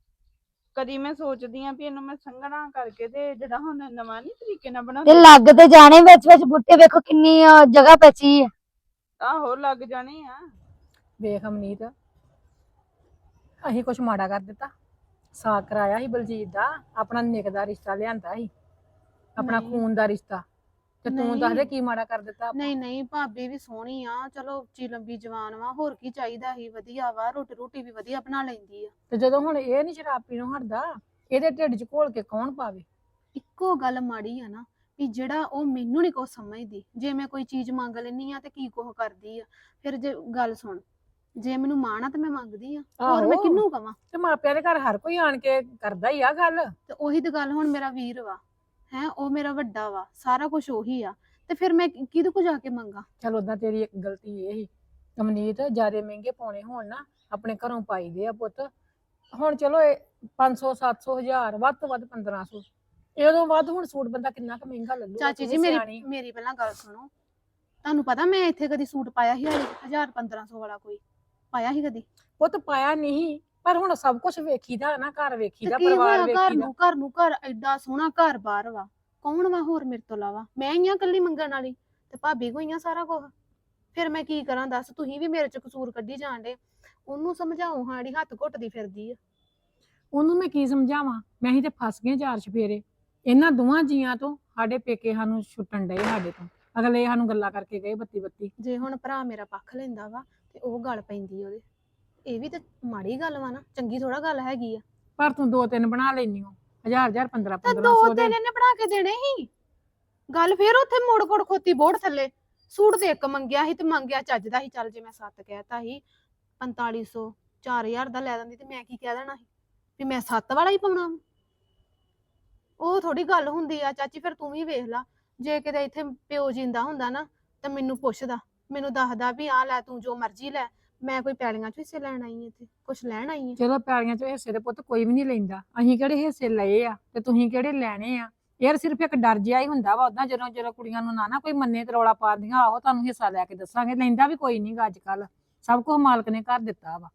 Speaker 5: ਕਦੀ ਮੈਂ ਸੋਚਦੀ ਆ ਵੀ ਇਹਨੂੰ ਮੈਂ ਸੰਘਣਾ ਕਰਕੇ ਤੇ ਜਿਹੜਾ ਹੁਣ ਨਵਾਂ ਨਹੀਂ ਤਰੀਕੇ ਨਾਲ
Speaker 6: ਤੇ
Speaker 5: ਬਣਾਉਂਦੇ।
Speaker 6: ਲੱਗ ਤੇ ਜਾਣੇ ਵਿੱਚ ਵਿੱਚ ਬੁੱਟੇ ਵੇਖੋ ਕਿੰਨੀ ਅਹ, ਜਗ੍ਹਾ ਬਚੀ ਹੈ
Speaker 5: ਆਹੋ ਲੱਗ ਜਾਣੇ ਆ।
Speaker 4: ਵੇਖ ਅਮਨੀਤ ਅਸੀਂ ਕੁਛ ਮਾੜਾ ਕਰ ਦਿੱਤਾ। ਸਾਕ ਕਰਾਇਆ ਸੀ ਬਲਜੀਤ ਦਾ ਆਪਣਾ ਨਿਕ ਦਾ ਰਿਸ਼ਤਾ ਲਿਆਂਦਾ ਸੀ। ਆਪਣਾ। ਖੂਨ ਦਾ ਰਿਸ਼ਤਾ। ਤੇ ਤੂੰ। ਦੱਸ ਦੇ ਕੀ ਮਾੜਾ ਕਰ ਦਿੱਤਾ ਆਪਾਂ?
Speaker 2: ਨਹੀਂ ਨਹੀਂ ਭਾਬੀ ਵੀ ਸੋਹਣੀ ਆ ਚਲੋ ਉੱਚੀ ਲੰਬੀ ਜਵਾਨ ਵਾ ਹੋਰ ਕੀ ਚਾਹੀਦਾ ਹੀ ਵਧੀਆ ਵਾ ਰੋਟੀ ਰੋਟੀ ਵੀ ਵਧੀਆ ਬਣਾ ਲੈਂਦੀ ਆ
Speaker 4: ਤੇ ਜਦੋਂ ਹੁਣ ਇਹ ਨਹੀਂ ਸ਼ਰਾਬ ਪੀਣੋਂ ਹਟਦਾ ਇਹਦੇ ਢਿੱਡ 'ਚ ਘੋਲ ਕੇ ਕੌਣ ਪਾਵੇ
Speaker 2: ਇੱਕੋ ਗੱਲ ਮਾੜੀ ਆ ਨਾ ਵੀ ਜਿਹੜਾ ਉਹ ਮੈਨੂੰ ਨਹੀਂ ਕੁਛ ਸਮਝਦੀ ਜੇ ਮੈਂ ਕੋਈ ਚੀਜ਼ ਮੰਗ ਲੈਨੀ ਆ ਤੇ ਕੀ ਕੁਛ ਕਰਦੀ ਆ ਫਿਰ ਜੇ ਗੱਲ ਸੁਣ ਜੇ ਮੈਨੂੰ ਮਾਣ ਆ ਤੇ ਮੈਂ ਮੰਗਦੀ ਆ ਹੋਰ ਮੈਂ
Speaker 4: ਆਹੋ।
Speaker 2: ਕਿਹਨੂੰ ਕਵਾਂ
Speaker 4: ਤੇ ਮਾਪਿਆਂ ਦੇ ਘਰ ਹਰ ਕੋਈ ਆਣ ਕੇ ਕਰਦਾ ਹੀ ਆ ਗੱਲ
Speaker 2: ਤੇ ਉਹੀ ਤੇ ਗੱਲ ਹੁਣ ਮੇਰਾ ਵੀਰ ਵਾ ਹੈ ਉਹ ਮੇਰਾ ਵੱਡਾ ਵਾ ਸਾਰਾ ਕੁਝ ਉਹੀ ਆ। ਤੇ ਫਿਰ ਮੈਂ ਕਿਹਦੇ ਕੋ ਜਾ ਕੇ ਮੰਗਾ?
Speaker 4: ਚਲ ਉਦਾਂ ਤੇਰੀ ਇੱਕ ਗਲਤੀ ਇਹ ਸੀ ਅਮਨੀਤ ਜਿਆਦੇ ਮਹਿੰਗੇ ਪਾਉਣੇ ਹੋਣ ਨਾ ਆਪਣੇ ਘਰੋਂ ਪਾਈਦੇ ਆ ਪੁੱਤ। ਹੁਣ ਚਲੋ ਇਹ 500 700 ਹਜ਼ਾਰ ਵੱਧ ਤੋਂ ਵੱਧ 1500 ਇਹਦੋਂ ਵੱਧ ਹੁਣ ਸੂਟ ਬੰਦਾ ਕਿੰਨਾ ਕੁ ਮਹਿੰਗਾ ਲੈ ਲੂਗਾ
Speaker 2: ਚਾਚੀ ਜੀ ਮੇਰੀ। ਮੇਰੀ ਪਹਿਲਾਂ ਗੱਲ ਸੁਣੋ। ਤੁਹਾਨੂੰ ਪਤਾ ਮੈਂ ਇੱਥੇ ਕਦੀ ਸੂਟ ਪਾਇਆ ਸੀ ਹਜ਼ਾਰ 1500 ਵਾਲਾ ਕੋਈ? ਪਾਇਆ ਸੀ ਕਦੀ?
Speaker 4: ਪੁੱਤ ਪਾਇਆ ਨਹੀਂ। ਪਰ ਹੁਣ ਸਭ ਕੁਝ ਵੇਖੀਦਾ ਨਾ ਘਰ ਵੇਖੀਦਾ
Speaker 2: ਕੀ
Speaker 4: ਪਰਿਵਾਰ
Speaker 2: ਹੋਇਆ ਘਰ
Speaker 4: ਵੇਖੀਦਾ।
Speaker 2: ਨੂੰ ਘਰ ਨੂੰ ਘਰ ਐਡਾ ਸੋਹਣਾ ਘਰ ਬਾਰ ਵਾ। ਕੌਣ ਵਾ ਹੋਰ ਮੇਰੇ ਤੋਂ ਇਲਾਵਾ? ਮੈਂ ਹੀ ਆ ਇਕੱਲੀ ਮੰਗਣ ਵਾਲੀ ਤੇ ਭਾਬੀ ਕੋਈ ਆ ਸਾਰਾ ਕੁਝ ਫਿਰ ਮੈਂ ਕੀ ਕਰਾਂ ਦੱਸ? ਤੁਸੀਂ ਵੀ ਮੇਰੇ ਚ ਕਸੂਰ ਕੱਢੀ ਡੇ ਉਹਨੂੰ ਸਮਝਾਓ ਹਾੜੀ ਹੱਥ ਘੁੱਟਦੀ ਫਿਰਦੀ ਆ।
Speaker 4: ਉਹਨੂੰ ਮੈਂ ਕੀ ਸਮਝਾਵਾਂ? ਮੈਂ ਹੀ ਤੇ ਫਸ ਗਏ ਚਾਰ ਚਫੇਰੇ। ਇਹਨਾਂ ਦੋਵਾਂ ਜੀਆਂ ਤੋਂ ਸਾਡੇ ਪੇਕੇ ਸਾਨੂੰ ਛੁੱਟਣ ਡਏ ਸਾਡੇ ਤੋਂ। ਅਗਲੇ ਸਾਨੂੰ ਗੱਲਾਂ ਕਰਕੇ ਗਏ ਬੱਤੀ ਬੱਤੀ
Speaker 2: ਜੇ ਹੁਣ ਭਰਾ ਮੇਰਾ ਪੱਖ ਲੈਂਦਾ ਵਾ ਤੇ ਉਹ ਗੱਲ ਪੈਂਦੀ ਉਹਦੇ। ਇਹ ਵੀ ਤੇ ਮਾੜੀ ਗੱਲ ਵਾ ਨਾ ਚੰਗੀ ਥੋੜਾ ਗੱਲ ਹੈਗੀ ਆ।
Speaker 4: ਪਰ ਤੂੰ ਦੋ ਤਿੰਨ ਬਣਾ ਲੈਨੀ ਹੋ ਹਜ਼ਾਰ ਹਜ਼ਾਰ 15
Speaker 2: ਤਾਂ
Speaker 4: 1500
Speaker 2: ਦੋ
Speaker 4: ਦੇ।
Speaker 2: ਦਿਨ ਇਹਨੇ ਬਣਾ ਕੇ ਦੇਣੇ ਸੀ। ਗੱਲ ਫੇਰ ਉੱਥੇ ਮੋੜ ਕੋੜ ਖੋਤੀ ਬੋੜ ਥੱਲੇ। ਸੂਟ ਤੇ ਇੱਕ ਮੰਗਿਆ ਸੀ ਤੇ ਮੰਗਿਆ ਚੱਜ ਦਾ ਸੀ। ਚੱਲ ਜੇ ਮੈਂ ਸੱਤ ਕਹਿਤਾ ਸੀ 4500 4000 ਦਾ ਲੈ ਦਿੰਦੀ ਤੇ ਮੈਂ ਕੀ ਕਹਿ ਦੇਣਾ ਸੀ? ਵੀ ਮੈਂ ਸੱਤ ਵਾਲਾ ਹੀ ਪਾਉਣਾ ਵਾ। ਉਹ ਥੋੜੀ ਗੱਲ ਹੁੰਦੀ ਆ ਚਾਚੀ ਫਿਰ ਤੂੰ ਵੀ ਵੇਖ ਲਾ। ਜੇ ਕਿਤੇ ਇੱਥੇ ਪਿਓ ਜਿੰਦਾ ਹੁੰਦਾ ਨਾ ਤਾਂ ਮੈਨੂੰ ਪੁੱਛਦਾ। ਮੈਨੂੰ ਦੱਸਦਾ ਵੀ ਆ ਲੈ ਤੂੰ ਜੋ ਮਰਜ਼ੀ ਲੈ। ਮੈਂ ਕੋਈ ਪੈਲੀਆਂ ਚ ਹਿੱਸੇ ਲੈਣ ਆਈ ਹਾਂ ਇੱਥੇ ਕੁਛ ਲੈਣ ਆਈ ਹਾਂ
Speaker 4: ਚਲੋ ਪੈਲੀਆਂ ਚੋਂ ਹਿੱਸੇ ਦੇ ਪੁੱਤ ਕੋਈ ਵੀ ਨਹੀਂ ਲੈਂਦਾ। ਅਸੀਂ ਕਿਹੜੇ ਹਿੱਸੇ ਲਏ ਆ ਤੇ ਤੁਸੀਂ ਕਿਹੜੇ ਲੈਣੇ ਆ? ਯਾਰ ਸਿਰਫ ਇੱਕ ਡਰ ਜਿਹਾ ਹੀ ਹੁੰਦਾ ਵਾ ਉਦਾਂ ਜਦੋਂ ਜਦੋਂ ਕੁੜੀਆਂ ਨੂੰ ਨਾ ਨਾ ਕੋਈ ਮੰਨੇ ਤੇ ਰੌਲਾ ਪਾਉਂਦੀਆਂ ਆਹੋ ਤੁਹਾਨੂੰ ਹਿੱਸਾ ਲੈ ਕੇ ਦੱਸਾਂਗੇ। ਲੈਂਦਾ ਵੀ ਕੋਈ ਨਹੀਂਗਾ ਅੱਜ ਕੱਲ ਸਭ ਕੁਝ ਮਾਲਕ ਨੇ ਕਰ ਦਿੱਤਾ ਵਾ।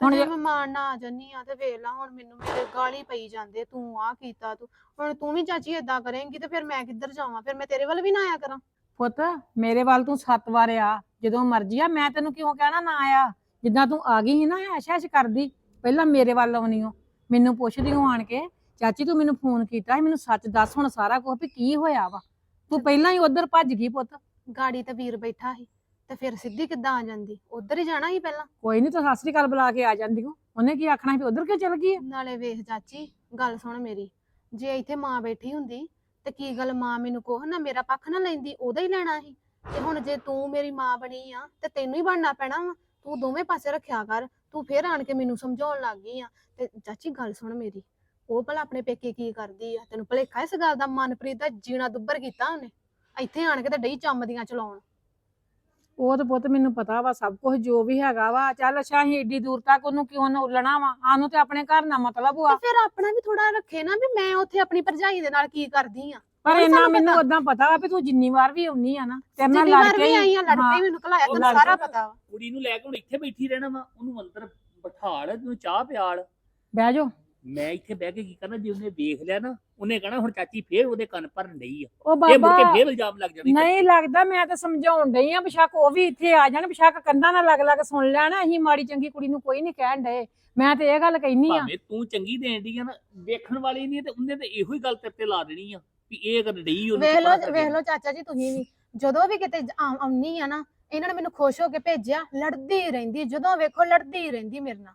Speaker 2: ਹੁਣ
Speaker 4: ਹੁਣ
Speaker 2: ਜੇ ਮੈਂ ਮਾਰਨਾ ਆ ਜੰਨੀ ਆ ਤੇ ਵੇਖ ਲਾ ਹੁਣ ਮੈਨੂੰ ਮੇਰੇ ਗਾਲੀ ਪਈ ਜਾਂਦੇ ਤੂੰ ਆ ਕੀਤਾ ਤੂੰ ਹੁਣ ਤੂੰ ਵੀ ਚਾਚੀ ਏਦਾਂ ਕਰੇਂਗੀ ਤੇ ਫਿਰ ਮੈਂ ਕਿੱਧਰ ਜਾਵਾਂ? ਫਿਰ ਮੈਂ ਤੇਰੇ ਵੱਲ ਵੀ ਨਾ ਆਇਆ ਕਰਾਂ।
Speaker 4: ਪੁੱਤ ਮੇਰੇ ਵੱਲ ਤੂੰ ਸੱਤ ਵਾਰ ਆ। ਜਦੋਂ ਮਰਜ਼ੀ ਆ ਮੈਂ ਤੈਨੂੰ ਕਿਉਂ ਕਹਿਣਾ ਨਾ ਆਇਆ? ਜਿੱਦਾਂ ਤੂੰ ਆ ਗਈ ਸੀ ਨਾ ਐਸ਼ ਐਸ਼ ਕਰਦੀ ਪਹਿਲਾਂ ਮੇਰੇ ਵੱਲ ਆਉਣੀ ਓ। ਮੈਨੂੰ ਪੁੱਛਦੀ ਓ ਆਣ ਕੇ ਚਾਚੀ ਤੂੰ ਮੈਨੂੰ ਫੋਨ ਕੀਤਾ ਸੀ ਮੈਨੂੰ ਸੱਚ ਦੱਸ ਹੁਣ ਸਾਰਾ ਕੁਝ ਵੀ ਕੀ ਹੋਇਆ ਵਾ? ਤੂੰ ਪਹਿਲਾਂ ਹੀ ਉਧਰ ਭੱਜ ਗਈ ਪੁੱਤ।
Speaker 2: ਗਾੜੀ ਤੇ ਵੀਰ ਬੈਠਾ ਸੀ ਤੇ ਫਿਰ ਸਿੱਧੀ ਕਿੱਦਾਂ ਆ ਜਾਂਦੀ? ਉਧਰ ਹੀ ਜਾਣਾ ਸੀ ਪਹਿਲਾਂ?
Speaker 4: ਕੋਈ ਨਹੀਂ ਤੂੰ ਸਤਿ ਸ੍ਰੀ ਅਕਾਲ ਬੁਲਾ ਕੇ ਆ ਜਾਂਦੀ ਓ। ਉਹਨੇ ਕੀ ਆਖਣਾ ਸੀ ਵੀ ਉਧਰ ਕਿਉਂ ਚਲ ਗਈ?
Speaker 2: ਨਾਲੇ ਵੇਖ ਚਾਚੀ ਗੱਲ ਸੁਣ ਮੇਰੀ ਜੇ ਇੱਥੇ ਮਾਂ ਬੈਠੀ ਹੁੰਦੀ ਤੇ ਕੀ ਗੱਲ ਮਾਂ ਮੈਨੂੰ ਕੋਹ ਨਾ ਮੇਰਾ ਪੱਖ ਨਾ ਲੈਂਦੀ ਉਹਦਾ ਹੀ ਲੈਣਾ ਸੀ। ਤੇ ਹੁਣ ਜੇ ਤੂੰ ਮੇਰੀ ਮਾਂ ਬਣੀ ਆ ਤੇ ਤੈਨੂੰ ਹੀ ਬਣਨਾ ਪੈਣਾ ਵਾ। ਤੂੰ ਦੋਵੇਂ ਪਾਸੇ ਰੱਖਿਆ ਕਰ। ਤੂੰ ਫੇਰ ਆਣ ਕੇ ਮੈਨੂੰ ਸਮਝਾਉਣ ਲੱਗ ਗਈ ਆ। ਤੇ ਚਾਚੀ ਗੱਲ ਸੁਣ ਮੇਰੀ। ਉਹ ਭਲਾ ਆਪਣੇ ਪੇਕੇ ਕੀ ਕਰਦੀ ਆ? ਤੈਨੂੰ ਭੁਲੇਖਾ ਇਸ ਗੱਲ ਦਾ? ਮਨਪ੍ਰੀਤ ਦਾ ਜੀਣਾ ਦੁੱਬਰ ਕੀਤਾ ਉਹਨੇ। ਇੱਥੇ ਆਣ ਕੇ ਤੇ ਡਈ ਚੰਮਦੀਆਂ ਚਲਾਉਣ।
Speaker 4: ਉਹ ਤਾਂ ਪੁੱਤ ਮੈਨੂੰ ਪਤਾ ਵਾ ਸਭ ਕੁਝ ਜੋ ਵੀ ਹੈਗਾ ਵਾ। ਚੱਲ ਅੱਛਾ ਅਸੀਂ ਏਡੀ ਦੂਰ ਤੱਕ ਉਹਨੂੰ ਕਿਉਂ ਨਾ ਉਲਣਾ ਵਾ? ਆਨੂੰ ਤੇ ਆਪਣੇ ਘਰ ਨਾਲ ਮਤਲਬ
Speaker 2: ਤੇ
Speaker 4: ਵਾ
Speaker 2: ਫਿਰ ਆਪਣਾ ਵੀ ਥੋੜਾ ਰੱਖੇ ਨਾ ਵੀ ਮੈਂ ਉੱਥੇ ਆਪਣੀ ਭਰਜਾਈ ਦੇ ਨਾਲ ਕੀ ਕਰਦੀ ਆ।
Speaker 4: ਪਰ ਇੰਨਾ ਮੈਨੂੰ। ਉਦਾਂ ਪਤਾ ਵਾ ਵੀ ਤੂੰ ਜਿੰਨੀ ਵਾਰ ਵੀ ਆਉਣੀ ਆ ਨਾ ਤੇਰੇ ਨਾਲ ਲੜ ਕੇ ਹੀ
Speaker 2: ਆਈ ਆ ਲੜ ਕੇ
Speaker 4: ਹਾਂ,
Speaker 2: ਹੀ। ਮੈਨੂੰ ਘਲਾਇਆ
Speaker 3: ਉਹ
Speaker 2: ਤੈਨੂੰ ਸਾਰਾ ਪਤਾ ਵਾ।
Speaker 3: ਕੁੜੀ ਨੂੰ ਲੈ ਕੇ ਹੁਣ ਇੱਥੇ ਬੈਠੀ ਰਹਿਣਾ ਵਾ ਉਹਨੂੰ ਅੰਦਰ ਬਿਠਾੜ ਤੂੰ ਚਾਹ ਪਿਆਲ।
Speaker 4: ਬਹਿ ਜਾਓ।
Speaker 3: ਮੈਂ ਇੱਥੇ ਬਹਿ ਕੇ ਕੀ ਕਰਨਾ ਜੇ ਉਹਨੇ ਵੇਖ ਲਿਆ ਨਾ ਉਹਨੇ ਕਹਣਾ ਹੁਣ ਚਾਚੀ ਫੇਰ ਉਹਦੇ ਕੰਨ ਭਰਨ ਡਈ ਆ।
Speaker 4: ਉਹ
Speaker 3: ਇਹ ਮੁੜ ਕੇ
Speaker 4: ਬਾਬਾ
Speaker 3: ਫੇਰ ਇਲਜ਼ਾਮ ਲੱਗ ਜਾਣੀ
Speaker 4: ਨਹੀਂ ਲੱਗਦਾ ਮੈਂ ਤਾਂ ਸਮਝਾਉਣ ਡਈ ਆ ਬਿਸ਼ੱਕ ਉਹ ਵੀ ਇੱਥੇ ਆ ਜਾਣ ਬਿਸ਼ੱਕ ਕੰਧਾਂ ਨਾਲ ਲੱਗ ਲੱਗ ਸੁਣ ਲੈਣ ਅਸੀਂ ਮਾੜੀ ਚੰਗੀ ਕੁੜੀ ਨੂੰ ਕੋਈ ਨਹੀਂ ਕਹਿਣ ਡਏ। ਮੈਂ ਤੇ ਇਹ ਗੱਲ ਕਹਿਨੀ ਆ।
Speaker 3: ਭਾਵੇਂ ਤੂੰ ਚੰਗੀ ਦੇਣ ਡਈ ਆ ਨਾ ਵੇਖਣ ਵਾਲੀ ਨਹੀਂ ਤੇ ਉਹਨੇ ਤੇ ਇਹੋ ਹੀ ਗੱਲ ਤੇਰੇ ਤੇ ਲਾ ਦੇਣੀ ਆ। ਵੀ ਇਹ ਕਰ ਡਈ ਉਹਨੂੰ
Speaker 2: ਵੇਖ
Speaker 3: ਪਤਾ
Speaker 2: ਲਓ। ਵੇਖ ਲਓ ਚਾਚਾ ਜੀ ਤੁਸੀਂ ਵੀ। ਜਦੋਂ ਵੀ ਕਿਤੇ ਆਉਣੀ ਆ ਨਾ ਇਹਨਾਂ ਨੇ ਮੈਨੂੰ ਖੁਸ਼ ਹੋ ਕੇ ਭੇਜਿਆ ਲੜਦੀ ਰਹਿੰਦੀ ਜਦੋਂ ਵੇਖੋ ਲੜਦੀ ਰਹਿੰਦੀ ਮੇਰੇ ਨਾਲ।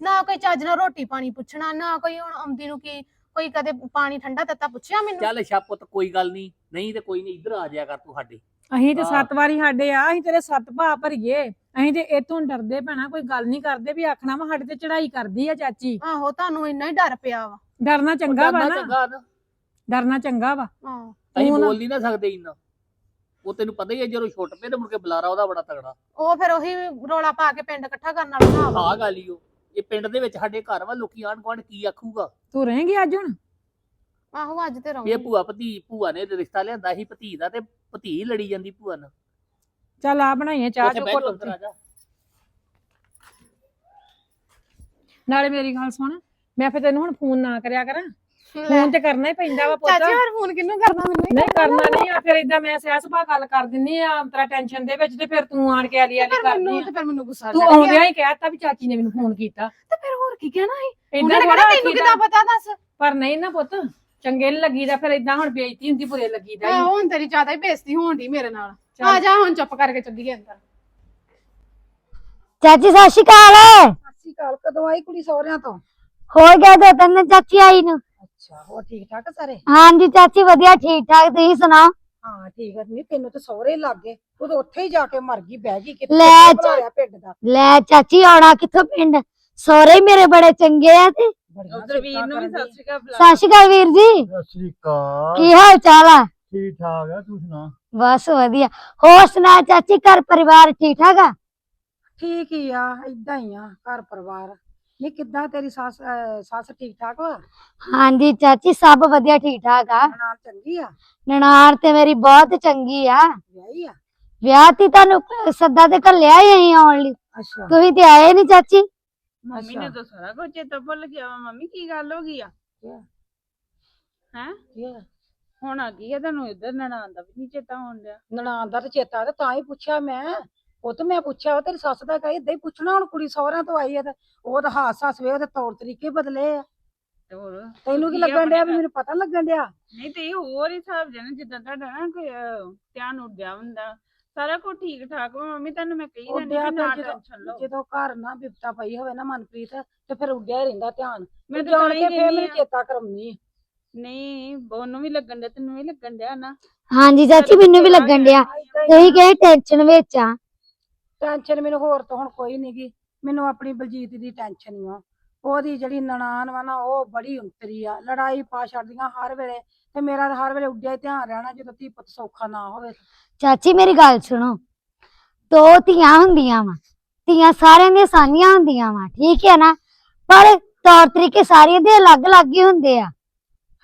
Speaker 2: ਨਾ ਕੋਈ ਚੱਜ ਨਾਲ ਰੋਟੀ ਪਾਣੀ ਪੁੱਛਣਾ ਨਾ ਕੋਈ ਹੁਣ ਆਉਂਦੀ ਨੂੰ ਕੀ ਕੋਈ ਕਦੇ ਪਾਣੀ ਠੰਡਾ ਤੱਤਾ ਪੁੱਛਿਆ ਮੈਨੂੰ?
Speaker 3: ਚੱਲ ਛਾਪੁੱਤ ਕੋਈ ਗੱਲ ਨਹੀਂ। ਨਹੀਂ ਤੇ ਕੋਈ ਨਹੀਂ ਇੱਧਰ ਆ ਜਾਇਆ ਕਰ ਤੂੰ ਸਾਡੇ।
Speaker 4: ਅਸੀਂ ਤੇ। ਸੱਤ ਵਾਰੀ ਸਾਡੇ ਆ ਅਸੀਂ ਤੇਰੇ ਸੱਤ ਭਾ ਭਰੀਏ। ਅਸੀਂ ਤੇ ਇਤੋਂ ਡਰਦੇ ਭੈਣਾ ਕੋਈ ਗੱਲ ਨਹੀਂ ਕਰਦੇ ਵੀ ਆਖਣਾ ਵਾ ਸਾਡੇ ਤੇ ਚੜਾਈ ਕਰਦੀ ਆ ਚਾਚੀ।
Speaker 2: ਆਹੋ ਤੁਹਾਨੂੰ ਇੰਨਾ ਹੀ ਡਰ ਪਿਆ ਵਾ।
Speaker 4: ਡਰਨਾ ਚੰਗਾ ਵਾ
Speaker 3: ਡਰਨਾ
Speaker 4: ਨਾ।
Speaker 3: ਚੰਗਾ ਨਾ।
Speaker 4: ਡਰਨਾ ਚੰਗਾ ਵਾ।
Speaker 2: ਹਾਂ।
Speaker 3: ਅਸੀਂ
Speaker 4: ਤੂੰ ਨਾ-
Speaker 3: ਬੋਲ ਨਹੀਂ ਨਾ ਸਕਦੇ ਇੰਨਾ। ਉਹ ਤੈਨੂੰ ਪਤਾ ਹੀ ਹੈ ਜਦੋਂ ਛੁੱਟ ਪਏ ਤੇ ਮੁੜ ਕੇ ਬੁਲਾਰਾ ਉਹਦਾ ਬੜਾ ਤਗੜਾ।
Speaker 2: ਉਹ ਫਿਰ ਉਹੀ ਰੋਲਾ ਪਾ ਕੇ ਪਿੰਡ ਇਕੱਠਾ ਕਰਨ ਵਾਲਾ ਹਿਸਾਬ ਆ
Speaker 3: ਆਹ ਗੱਲ ਹੀ ਉਹ ਇਹ ਪਿੰਡ ਦੇ ਵਿੱਚ ਸਾਡੇ ਘਰ ਵਾ ਲੋਕੀ ਆਂਢ ਗੁਆਂਢ ਕੀ ਆਖੂਗਾ?
Speaker 4: ਤੂੰ ਰਹੇਂਗੀ ਅੱਜ ਹੁਣ?
Speaker 2: ਆਹੋ ਅੱਜ ਤੇ
Speaker 3: ਵੀ ਇਹ
Speaker 2: ਰਹੂੰਗੀ।
Speaker 3: ਭੂਆ ਭਤੀ ਭੂਆ ਨੇ ਤੇ ਰਿਸ਼ਤਾ ਲਿਆਂਦਾ ਸੀ ਭਤੀ ਦਾ ਤੇ ਭਤੀ ਲੜੀ ਜਾਂਦੀ ਭੂਆ ਨਾਲ।
Speaker 4: ਚੱਲ ਆ ਬਣਾਈਏ ਚਾਹ
Speaker 3: ਉੱਥੇ
Speaker 4: ਚੋ
Speaker 3: ਬਹਿ ਜਾ
Speaker 4: ਘੁੱਟ
Speaker 3: ਅੰਦਰ ਆ ਜਾ।
Speaker 4: ਨਾਲੇ ਮੇਰੀ ਗੱਲ ਸੁਣ ਮੈਂ ਫਿਰ ਤੈਨੂੰ ਹੁਣ ਫੋਨ ਨਾ ਕਰਿਆ ਕਰਾਂ। ਫੋਨ ਤੇ ਕਰਨਾ ਹੀ ਪੈਂਦਾ ਵਾ ਪੁੱਤ।
Speaker 2: ਚਾਚੀ ਫਿਰ ਫੋਨ ਕਿਹਨੂੰ ਕਰਨਾ ਮੈਨੂੰ?
Speaker 4: ਨਹੀਂ
Speaker 2: ਕਰਨਾ
Speaker 4: ਨਹੀਂ ਆ ਫਿਰ ਇਦਾਂ ਮੈਂ ਸਿਆਸ ਸੁਭਾ ਗੱਲ ਕਰ ਦਿੰਨੀ ਆ ਤੇਰਾ ਟੈਨਸ਼ਨ ਦੇ ਵਿੱਚ ਤੇ ਫਿਰ ਤੂੰ ਆਣ ਕੇ ਆਲੀ ਆਲੀ ਕਰਦੀ
Speaker 2: ਮੈਨੂੰ
Speaker 4: ਆ।
Speaker 2: ਤੇ ਫਿਰ ਮੈਨੂੰ ਗੁੱਸਾ
Speaker 4: ਤੂੰ
Speaker 2: ਚੜ੍ਹ ਗਿਆ।
Speaker 4: ਆਉਂਦਿਆਂ ਹੀ ਕਹਿਤਾ ਵੀ ਚਾਚੀ ਨੇ ਮੈਨੂੰ ਫੋਨ ਕੀਤਾ।
Speaker 2: ਤੇ ਫਿਰ ਹੋਰ ਕੀ ਕਹਿਣਾ ਸੀ? ਉਹਨਾਂ ਨੇ ਕਹਿਣਾ ਤੈਨੂੰ ਕਿਦਾਂ ਪਤਾ ਦੱਸ?
Speaker 4: ਪਰ ਨਹੀਂ ਨਾ ਪੁੱਤ ਚੰਗੇ ਨੀ ਲੱਗੀਦਾ ਫਿਰ ਇਦਾਂ ਹੁਣ ਬੇਇੱਜ਼ਤੀ ਹੁੰਦੀ ਬੁਰੇ ਲੱਗੀਦਾ ਹੀ।
Speaker 2: ਆਹੋ ਹੁਣ ਤੇਰੀ ਜ਼ਿਆਦਾ ਹੀ ਬੇਇੱਜ਼ਤੀ ਹੋਣ ਦੀ ਮੇਰੇ ਨਾਲ।
Speaker 4: ਚੱਲ।
Speaker 2: ਆ ਜਾ ਹੁਣ ਚੁੱਪ ਕਰਕੇ ਚੱਲੀਏ ਅੰਦਰ।
Speaker 6: ਚਾਚੀ ਸਤਿ ਸ਼੍ਰੀ ਅਕਾਲ।
Speaker 7: ਸੱਚੀ ਕਾਲ ਕਦੋਂ ਆਈ ਕੁੜੀ ਸਹੁਰਿਆਂ ਤੋਂ?
Speaker 6: ਹੋ ਗਿਆ ਦੋ ਤਿੰਨ ਦਿਨ ਚਾਚੀ ਆਈ ਨੂੰ।
Speaker 7: ਅੱਛਾ ਹੋਰ ਠੀਕ ਠਾਕ ਆ ਸਾਰੇ?
Speaker 6: ਹਾਂਜੀ ਚਾਚੀ ਵਧੀਆ ਠੀਕ ਠਾਕ ਤੁਸੀਂ ਸੁਣਾਓ?
Speaker 7: ਹਾਂ ਠੀਕ ਆ ਨਹੀਂ ਤੈਨੂੰ ਤਾਂ ਸਹੁਰੇ ਲੱਗ ਗਏ। ਤੂੰ ਤਾਂ ਉੱਥੇ ਹੀ ਜਾ ਕੇ ਮਰ ਗਈ ਬਹਿ ਗਈ ਕਿੱਥੇ?
Speaker 6: ਲੈ
Speaker 7: ਬੁਲਾਇਆ ਪਿੰਡ ਦਾ?
Speaker 6: ਲੈ ਚਾਚੀ ਆਉਣਾ ਕਿੱਥੋਂ ਪਿੰਡ? ਸਹੁਰੇ ਹੀ ਮੇਰੇ ਬੜੇ ਚੰਗੇ ਆ ਤੇ।
Speaker 7: ਬੜੀਆਂ
Speaker 5: ਉਧਰ ਵੀਰ ਨੂੰ ਵੀ ਸਤਿ ਸ਼੍ਰੀ ਅਕਾਲ ਬੁਲਾ।
Speaker 6: ਸਤਿ ਸ਼੍ਰੀ ਅਕਾਲ ਵੀਰ ਜੀ।
Speaker 1: ਸਤਿ ਸ੍ਰੀ ਅਕਾਲ।
Speaker 6: ਕੀ ਹਾਲ ਚਾਲ ਆ?
Speaker 1: ਠੀਕ ਠਾਕ ਆ ਤੂੰ ਸੁਣਾ?
Speaker 6: ਬਸ ਵਧੀਆ। ਹੋਰ ਸੁਣਾ ਚਾਚੀ ਘਰ ਪਰਿਵਾਰ ਠੀਕ ਠਾਕ ਆ?
Speaker 7: ਠੀਕ ਹੀ ਆ ਇਦਾਂ ਹੀ ਆ ਘਰ ਪਰਿਵਾਰ। ਨਹੀਂ ਕਿੱਦਾਂ ਤੇਰੀ ਸੱਸ ਅਹ ਸੱਸ ਠੀਕ ਠਾਕ ਵਾ?
Speaker 6: ਹਾਂਜੀ ਚਾਚੀ ਸਭ ਵਧੀਆ ਠੀਕ ਠਾਕ ਆ।
Speaker 7: ਨਾਮ ਚੰਗੀ ਆ?
Speaker 6: ਨਨਾਣ ਤੇ ਮੇਰੀ ਬਹੁਤ ਚੰਗੀ ਆ।
Speaker 7: ਵਿਆਹੀ ਆ?
Speaker 6: ਵਿਆਹ ਤੀ ਤੁਹਾਨੂੰ ਸੱਦਾ ਤੇ ਘੱਲਿਆ ਹੀ ਅਸੀਂ ਆਉਣ ਲਈ।
Speaker 7: ਅੱਛਾ।
Speaker 6: ਤੁਸੀਂ ਤੇ ਆਏ ਨਹੀਂ ਚਾਚੀ?
Speaker 5: ਮੰਮੀ ਨੇ
Speaker 7: ਅੱਛਾ।
Speaker 5: ਤਾਂ ਸਾਰਾ ਕੁਝ ਚੇਤਾ ਭੁੱਲ ਗਿਆ ਵਾ। ਮੰਮੀ ਕੀ ਗੱਲ ਹੋ ਗਈ ਆ? ਹੈ?
Speaker 7: ਕੀ ਆ?
Speaker 5: ਹੁਣ ਆ ਗਈ ਆ ਤੁਹਾਨੂੰ ਇੱਧਰ ਨਨਾਣ ਦਾ ਵੀ ਨਹੀਂ ਚੇਤਾ ਹੋਣ ਡਿਆ।
Speaker 7: ਨਨਾਣ ਦਾ ਤੇ ਚੇਤਾ ਤੇ ਤਾਂ ਹੀ ਪੁੱਛਿਆ ਮੈਂ। ਉਹ ਤੇ ਮੈਂ ਪੁੱਛਿਆ ਉਹ ਤੇਰੀ ਸੱਸ ਦਾ ਕਹੀ ਏਦਾਂ ਹੀ ਪੁੱਛਣਾ ਹੁਣ ਕੁੜੀ ਸਹੁਰਿਆਂ ਤੋਂ ਆਈ ਆ ਤੇ ਉਹ ਤਾਂ ਹਾਸ ਹੱਸ ਵੇ ਉਹਦੇ ਤੌਰ ਤਰੀਕੇ ਬਦਲੇ ਆ।
Speaker 5: ਤੇ ਹੋਰ?
Speaker 7: ਤੈਨੂੰ ਕੀ ਲੱਗਣ ਡਿਆ ਵੀ? ਮੈਨੂੰ ਪਤਾ ਲੱਗਣ ਡਿਆ?
Speaker 5: ਨਹੀਂ ਤੇ ਇਹ ਹੋਰ ਹੀ ਹਿਸਾਬ ਜਨਾ ਜਿੱਦਾਂ ਤੁਹਾਡਾ ਨਾ ਕੋਈ ਅਹ, ਧਿਆਨ ਉੱਡਿਆ ਹੁੰਦਾ। ਸਾਰਾ ਕੁਝ ਠੀਕ ਠਾਕ ਵਾ ਮੰਮੀ ਤੁਹਾਨੂੰ ਮੈਂ ਕਹੀ ਜਾਂਦੀ
Speaker 7: ਉੱਡਿਆ
Speaker 5: ਕਿ ਨਾ
Speaker 7: ਫਿਰ ਜਦੋਂ-
Speaker 5: ਟੈਨਸ਼ਨ ਲਓ।
Speaker 7: ਜਦੋਂ ਘਰ ਨਾ ਬਿਪਤਾ ਪਈ ਹੋਵੇ ਨਾ ਮਨਪ੍ਰੀਤ ਤੇ ਫਿਰ ਉੱਡਿਆ ਹੀ ਰਹਿੰਦਾ ਧਿਆਨ।
Speaker 5: ਮੈਂ
Speaker 7: ਮੈਂ
Speaker 5: ਤਾਂ
Speaker 7: ਜਾਣ
Speaker 5: ਤਾਂ ਹੀ
Speaker 7: ਕੇ ਫੇਰ
Speaker 5: ਕਹਿੰਦੀ
Speaker 7: ਮੈਨੂੰ
Speaker 5: ਆ।
Speaker 7: ਚੇਤਾ ਕਰਾਉਣੀ
Speaker 5: ਨਹੀਂ ਉਹਨੂੰ ਵੀ ਲੱਗਣ ਡਿਆ ਤੈਨੂੰ ਵੀ ਲੱਗਣ ਡਿਆ ਨਾ।
Speaker 6: ਹਾਂਜੀ ਚਾਚੀ ਮੈਨੂੰ ਵੀ ਲੱਗਣ ਡਿਆ। ਤੁਸੀਂ ਕਹੇ ਟੈਨਸ਼ਨ ਵਿੱਚ ਆ?
Speaker 7: ਟੈਨਸ਼ਨ ਮੈਨੂੰ ਹੋਰ ਤਾਂ ਹੁਣ ਕੋਈ ਨੀ ਗੀ। ਮੈਨੂੰ ਆਪਣੀ ਬਲਜੀਤ ਦੀ ਟੈਨਸ਼ਨ ਹੀ ਆ। ਉਹਦੀ ਜਿਹੜੀ ਨਨਾਣ ਵਾ ਨਾ ਉਹ ਬੜੀ ਉਂਤਰੀ ਆ। ਲੜਾਈ ਪਾ ਛੱਡਦੀਆਂ ਹਰ ਵੇਲੇ ਤੇ ਮੇਰਾ ਤਾਂ ਹਰ ਵੇਲੇ ਉੱਡਿਆ ਹੀ ਧਿਆਨ ਰਹਿਣਾ ਜਦੋਂ ਧੀ ਪੁੱਤ ਸੌਖਾ ਨਾ ਹੋਵੇ।
Speaker 6: ਚਾਚੀ ਮੇਰੀ ਗੱਲ ਸੁਣੋ। ਦੋ ਧੀਆਂ ਹੁੰਦੀਆਂ ਵਾ। ਧੀਆਂ ਸਾਰਿਆਂ ਦੀਆਂ ਸਾਂਝੀਆਂ ਹੁੰਦੀਆਂ ਵਾ ਠੀਕ ਹੈ ਨਾ? ਪਰ ਤੌਰ ਤਰੀਕੇ ਸਾਰਿਆਂ ਦੇ ਅਲੱਗ-ਅਲੱਗ ਹੀ ਹੁੰਦੇ ਆ।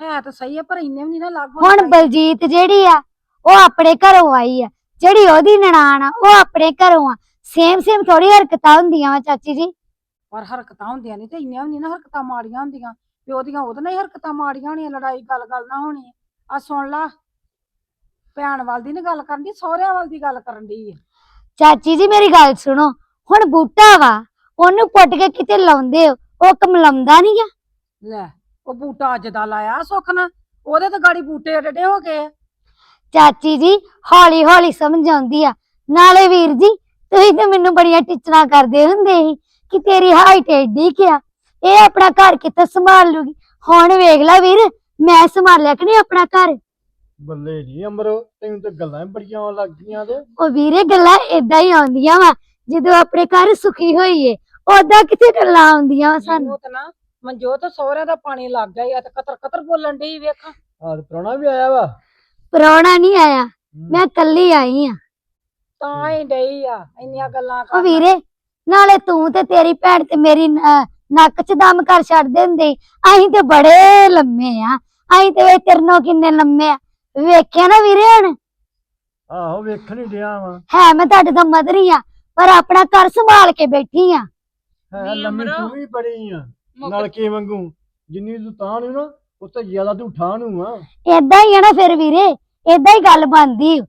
Speaker 7: ਹੈ ਤਾਂ ਸਹੀ ਆ ਪਰ ਇੰਨੇ ਵੀ ਨਹੀਂ ਨਾ ਲੱਗ
Speaker 6: ਹੁਣ ਬਲਜੀਤ ਜਿਹੜੀ ਆ ਉਹ ਆਪਣੇ ਘਰੋਂ ਆਈ ਆ। ਜਿਹੜੀ ਉਹਦੀ ਨਨਾਣ ਆ ਉਹ ਆਪਣੇ ਘਰੋਂ ਆ। ਸੇਮ ਸੇਮ ਥੋੜੀ ਹਰਕਤਾਂ ਹੁੰਦੀਆਂ ਵਾ ਚਾਚੀ ਜੀ।
Speaker 7: ਪਰ ਹਰਕਤਾਂ ਹੁੰਦੀਆਂ ਨਹੀਂ ਤੇ ਇੰਨੀਆਂ ਵੀ ਨਹੀਂ ਨਾ ਹਰਕਤਾਂ ਮਾੜੀਆਂ ਹੁੰਦੀਆਂ। ਵੀ ਉਹਦੀਆਂ ਉਹਦੇ ਨਾਲ ਹੀ ਹਰਕਤਾਂ ਮਾੜੀਆਂ ਹੋਣੀਆਂ ਲੜਾਈ ਗੱਲ ਗੱਲ ਨਾ ਹੋਣੀ। ਆ ਸੁਣ ਲਾ ਭੈਣ ਵੱਲ ਦੀ ਨੀ ਗੱਲ ਕਰਨ ਦੀ ਸਹੁਰਿਆਂ ਵੱਲ ਦੀ ਗੱਲ ਕਰਨ ਦੀ ਆ।
Speaker 6: ਚਾਚੀ ਜੀ ਮੇਰੀ ਗੱਲ ਸੁਣੋ ਹੁਣ ਬੂਟਾ ਵਾ ਉਹਨੂੰ ਪੁੱਟ ਕੇ ਕਿਤੇ ਲਾਉਂਦੇ ਹੋ ਉਹ ਕਮਲਾਉਂਦਾ ਨਹੀਂ ਆ।
Speaker 7: ਲੈ ਉਹ ਬੂਟਾ ਅੱਜ ਦਾ ਲਾਇਆ ਸੁੱਖ ਨਾ ਉਹਦੇ ਤੇ ਗਾੜੀ ਬੂਟੇ ਏਡੇ ਹੋ ਗਏ ਆ।
Speaker 6: ਚਾਚੀ ਜੀ ਹੌਲੀ ਹੌਲੀ ਸਮਝ ਆਉਂਦੀ ਆ। ਨਾਲੇ ਵੀਰ ਜੀ ਤੁਸੀਂ ਤੇ ਮੈਨੂੰ ਬੜੀਆਂ ਟੀਚਰਾਂ ਕਰਦੇ ਹੁੰਦੇ ਸੀ ਕਿ ਤੇਰੀ ਹਾਈਟ ਏਡੀ ਕਿਆ ਇਹ ਆਪਣਾ ਘਰ ਕਿੱਥੇ ਸੰਭਾਲ ਲੂਗੀ ਹੁਣ ਵੇਖ ਲੈ ਵੀਰ ਮੈਂ ਸੰਭਾਲਿਆ ਕਿ ਨਹੀਂ ਆਪਣਾ ਘਰ?
Speaker 8: ਬੱਲੇ ਨਹੀਂ ਅਮਰੋ ਤੈਨੂੰ ਤਾਂ ਗੱਲਾਂ ਹੀ ਬੜੀਆਂ ਆਉਣ ਲੱਗ ਗਈਆਂ ਤੇ।
Speaker 6: ਉਹ ਵੀਰੇ ਗੱਲਾਂ ਏਦਾਂ ਹੀ ਆਉਂਦੀਆਂ ਵਾ ਜਦੋਂ ਆਪਣੇ ਘਰ ਸੁਖੀ ਹੋਈਏ ਓਦਾਂ ਕਿਤੇ ਗੱਲਾਂ ਆਉਂਦੀਆਂ ਵਾ ਸਾਨੂੰ?
Speaker 7: ਮੈਨੂੰ ਤਾਂ ਨਾ ਮਨਜੋਤ ਸਹੁਰਿਆਂ ਦਾ ਪਾਣੀ ਲੱਗ ਗਿਆ ਈ ਆ ਤੇ ਕਤਰ ਕਤਰ ਬੋਲਣ ਡਈ ਵੇਖ।
Speaker 8: ਆਹ ਪ੍ਰਾਹੁਣਾ ਵੀ ਆਇਆ ਵਾ।
Speaker 6: ਪ੍ਰਾਹੁਣਾ ਨਹੀਂ ਆਇਆ ਮੈਂ ਕੱਲੀ ਆਈ ਆ।
Speaker 7: ਤਾਂ ਹੀ ਡਈ ਆ ਇੰਨੀਆਂ ਗੱਲਾਂ
Speaker 6: ਉਹ। ਵੀਰੇ ਨਾਲੇ ਤੂੰ ਤੇ ਤੇਰੀ ਭੈਣ ਤੇ ਮੇਰੀ ਨ- ਨੱਕ 'ਚ ਦਮ ਕਰ ਛੱਡਦੇ ਹੁੰਦੇ ਅਸੀਂ ਤੇ ਬੜੇ ਲੰਮੇ ਆ। ਅਸੀਂ ਤੇ ਵੇ ਤੇਰਨੋਂ ਕਿੰਨੇ ਲੰਮੇ ਆ। ਵੇਖਿਆ ਨਾ ਵੀਰੇ ਹੁਣ?
Speaker 8: ਆਹੋ ਵੇਖਣ ਹੀ ਡਿਆ ਵਾ।
Speaker 6: ਹੈ ਮੈਂ ਤੁਹਾਡੇ ਤੋਂ ਮਦਰੀ ਆ ਪਰ ਆਪਣਾ ਘਰ ਸੰਭਾਲ ਕੇ ਬੈਠੀ ਆ।
Speaker 8: ਹੈ ਲੰਮੀ
Speaker 5: ਅਮਰੋ।
Speaker 8: ਤੂੰ ਵੀ ਬੜੀ ਆ
Speaker 5: ਮੁੱਕ-
Speaker 8: ਨਲਕੇ ਵਾਂਗੂ। ਜਿੰਨੀ ਤੂੰ ਤਾਂ ਨਾ ਉਸ ਤੋਂ ਜ਼ਿਆਦਾ ਤੂੰ ਨੂੰ ਆ।
Speaker 6: ਏਦਾਂ ਹੀ ਆ ਨਾ ਫਿਰ ਵੀਰੇ ਏਦਾਂ ਹੀ ਗੱਲ ਬਣਦੀ।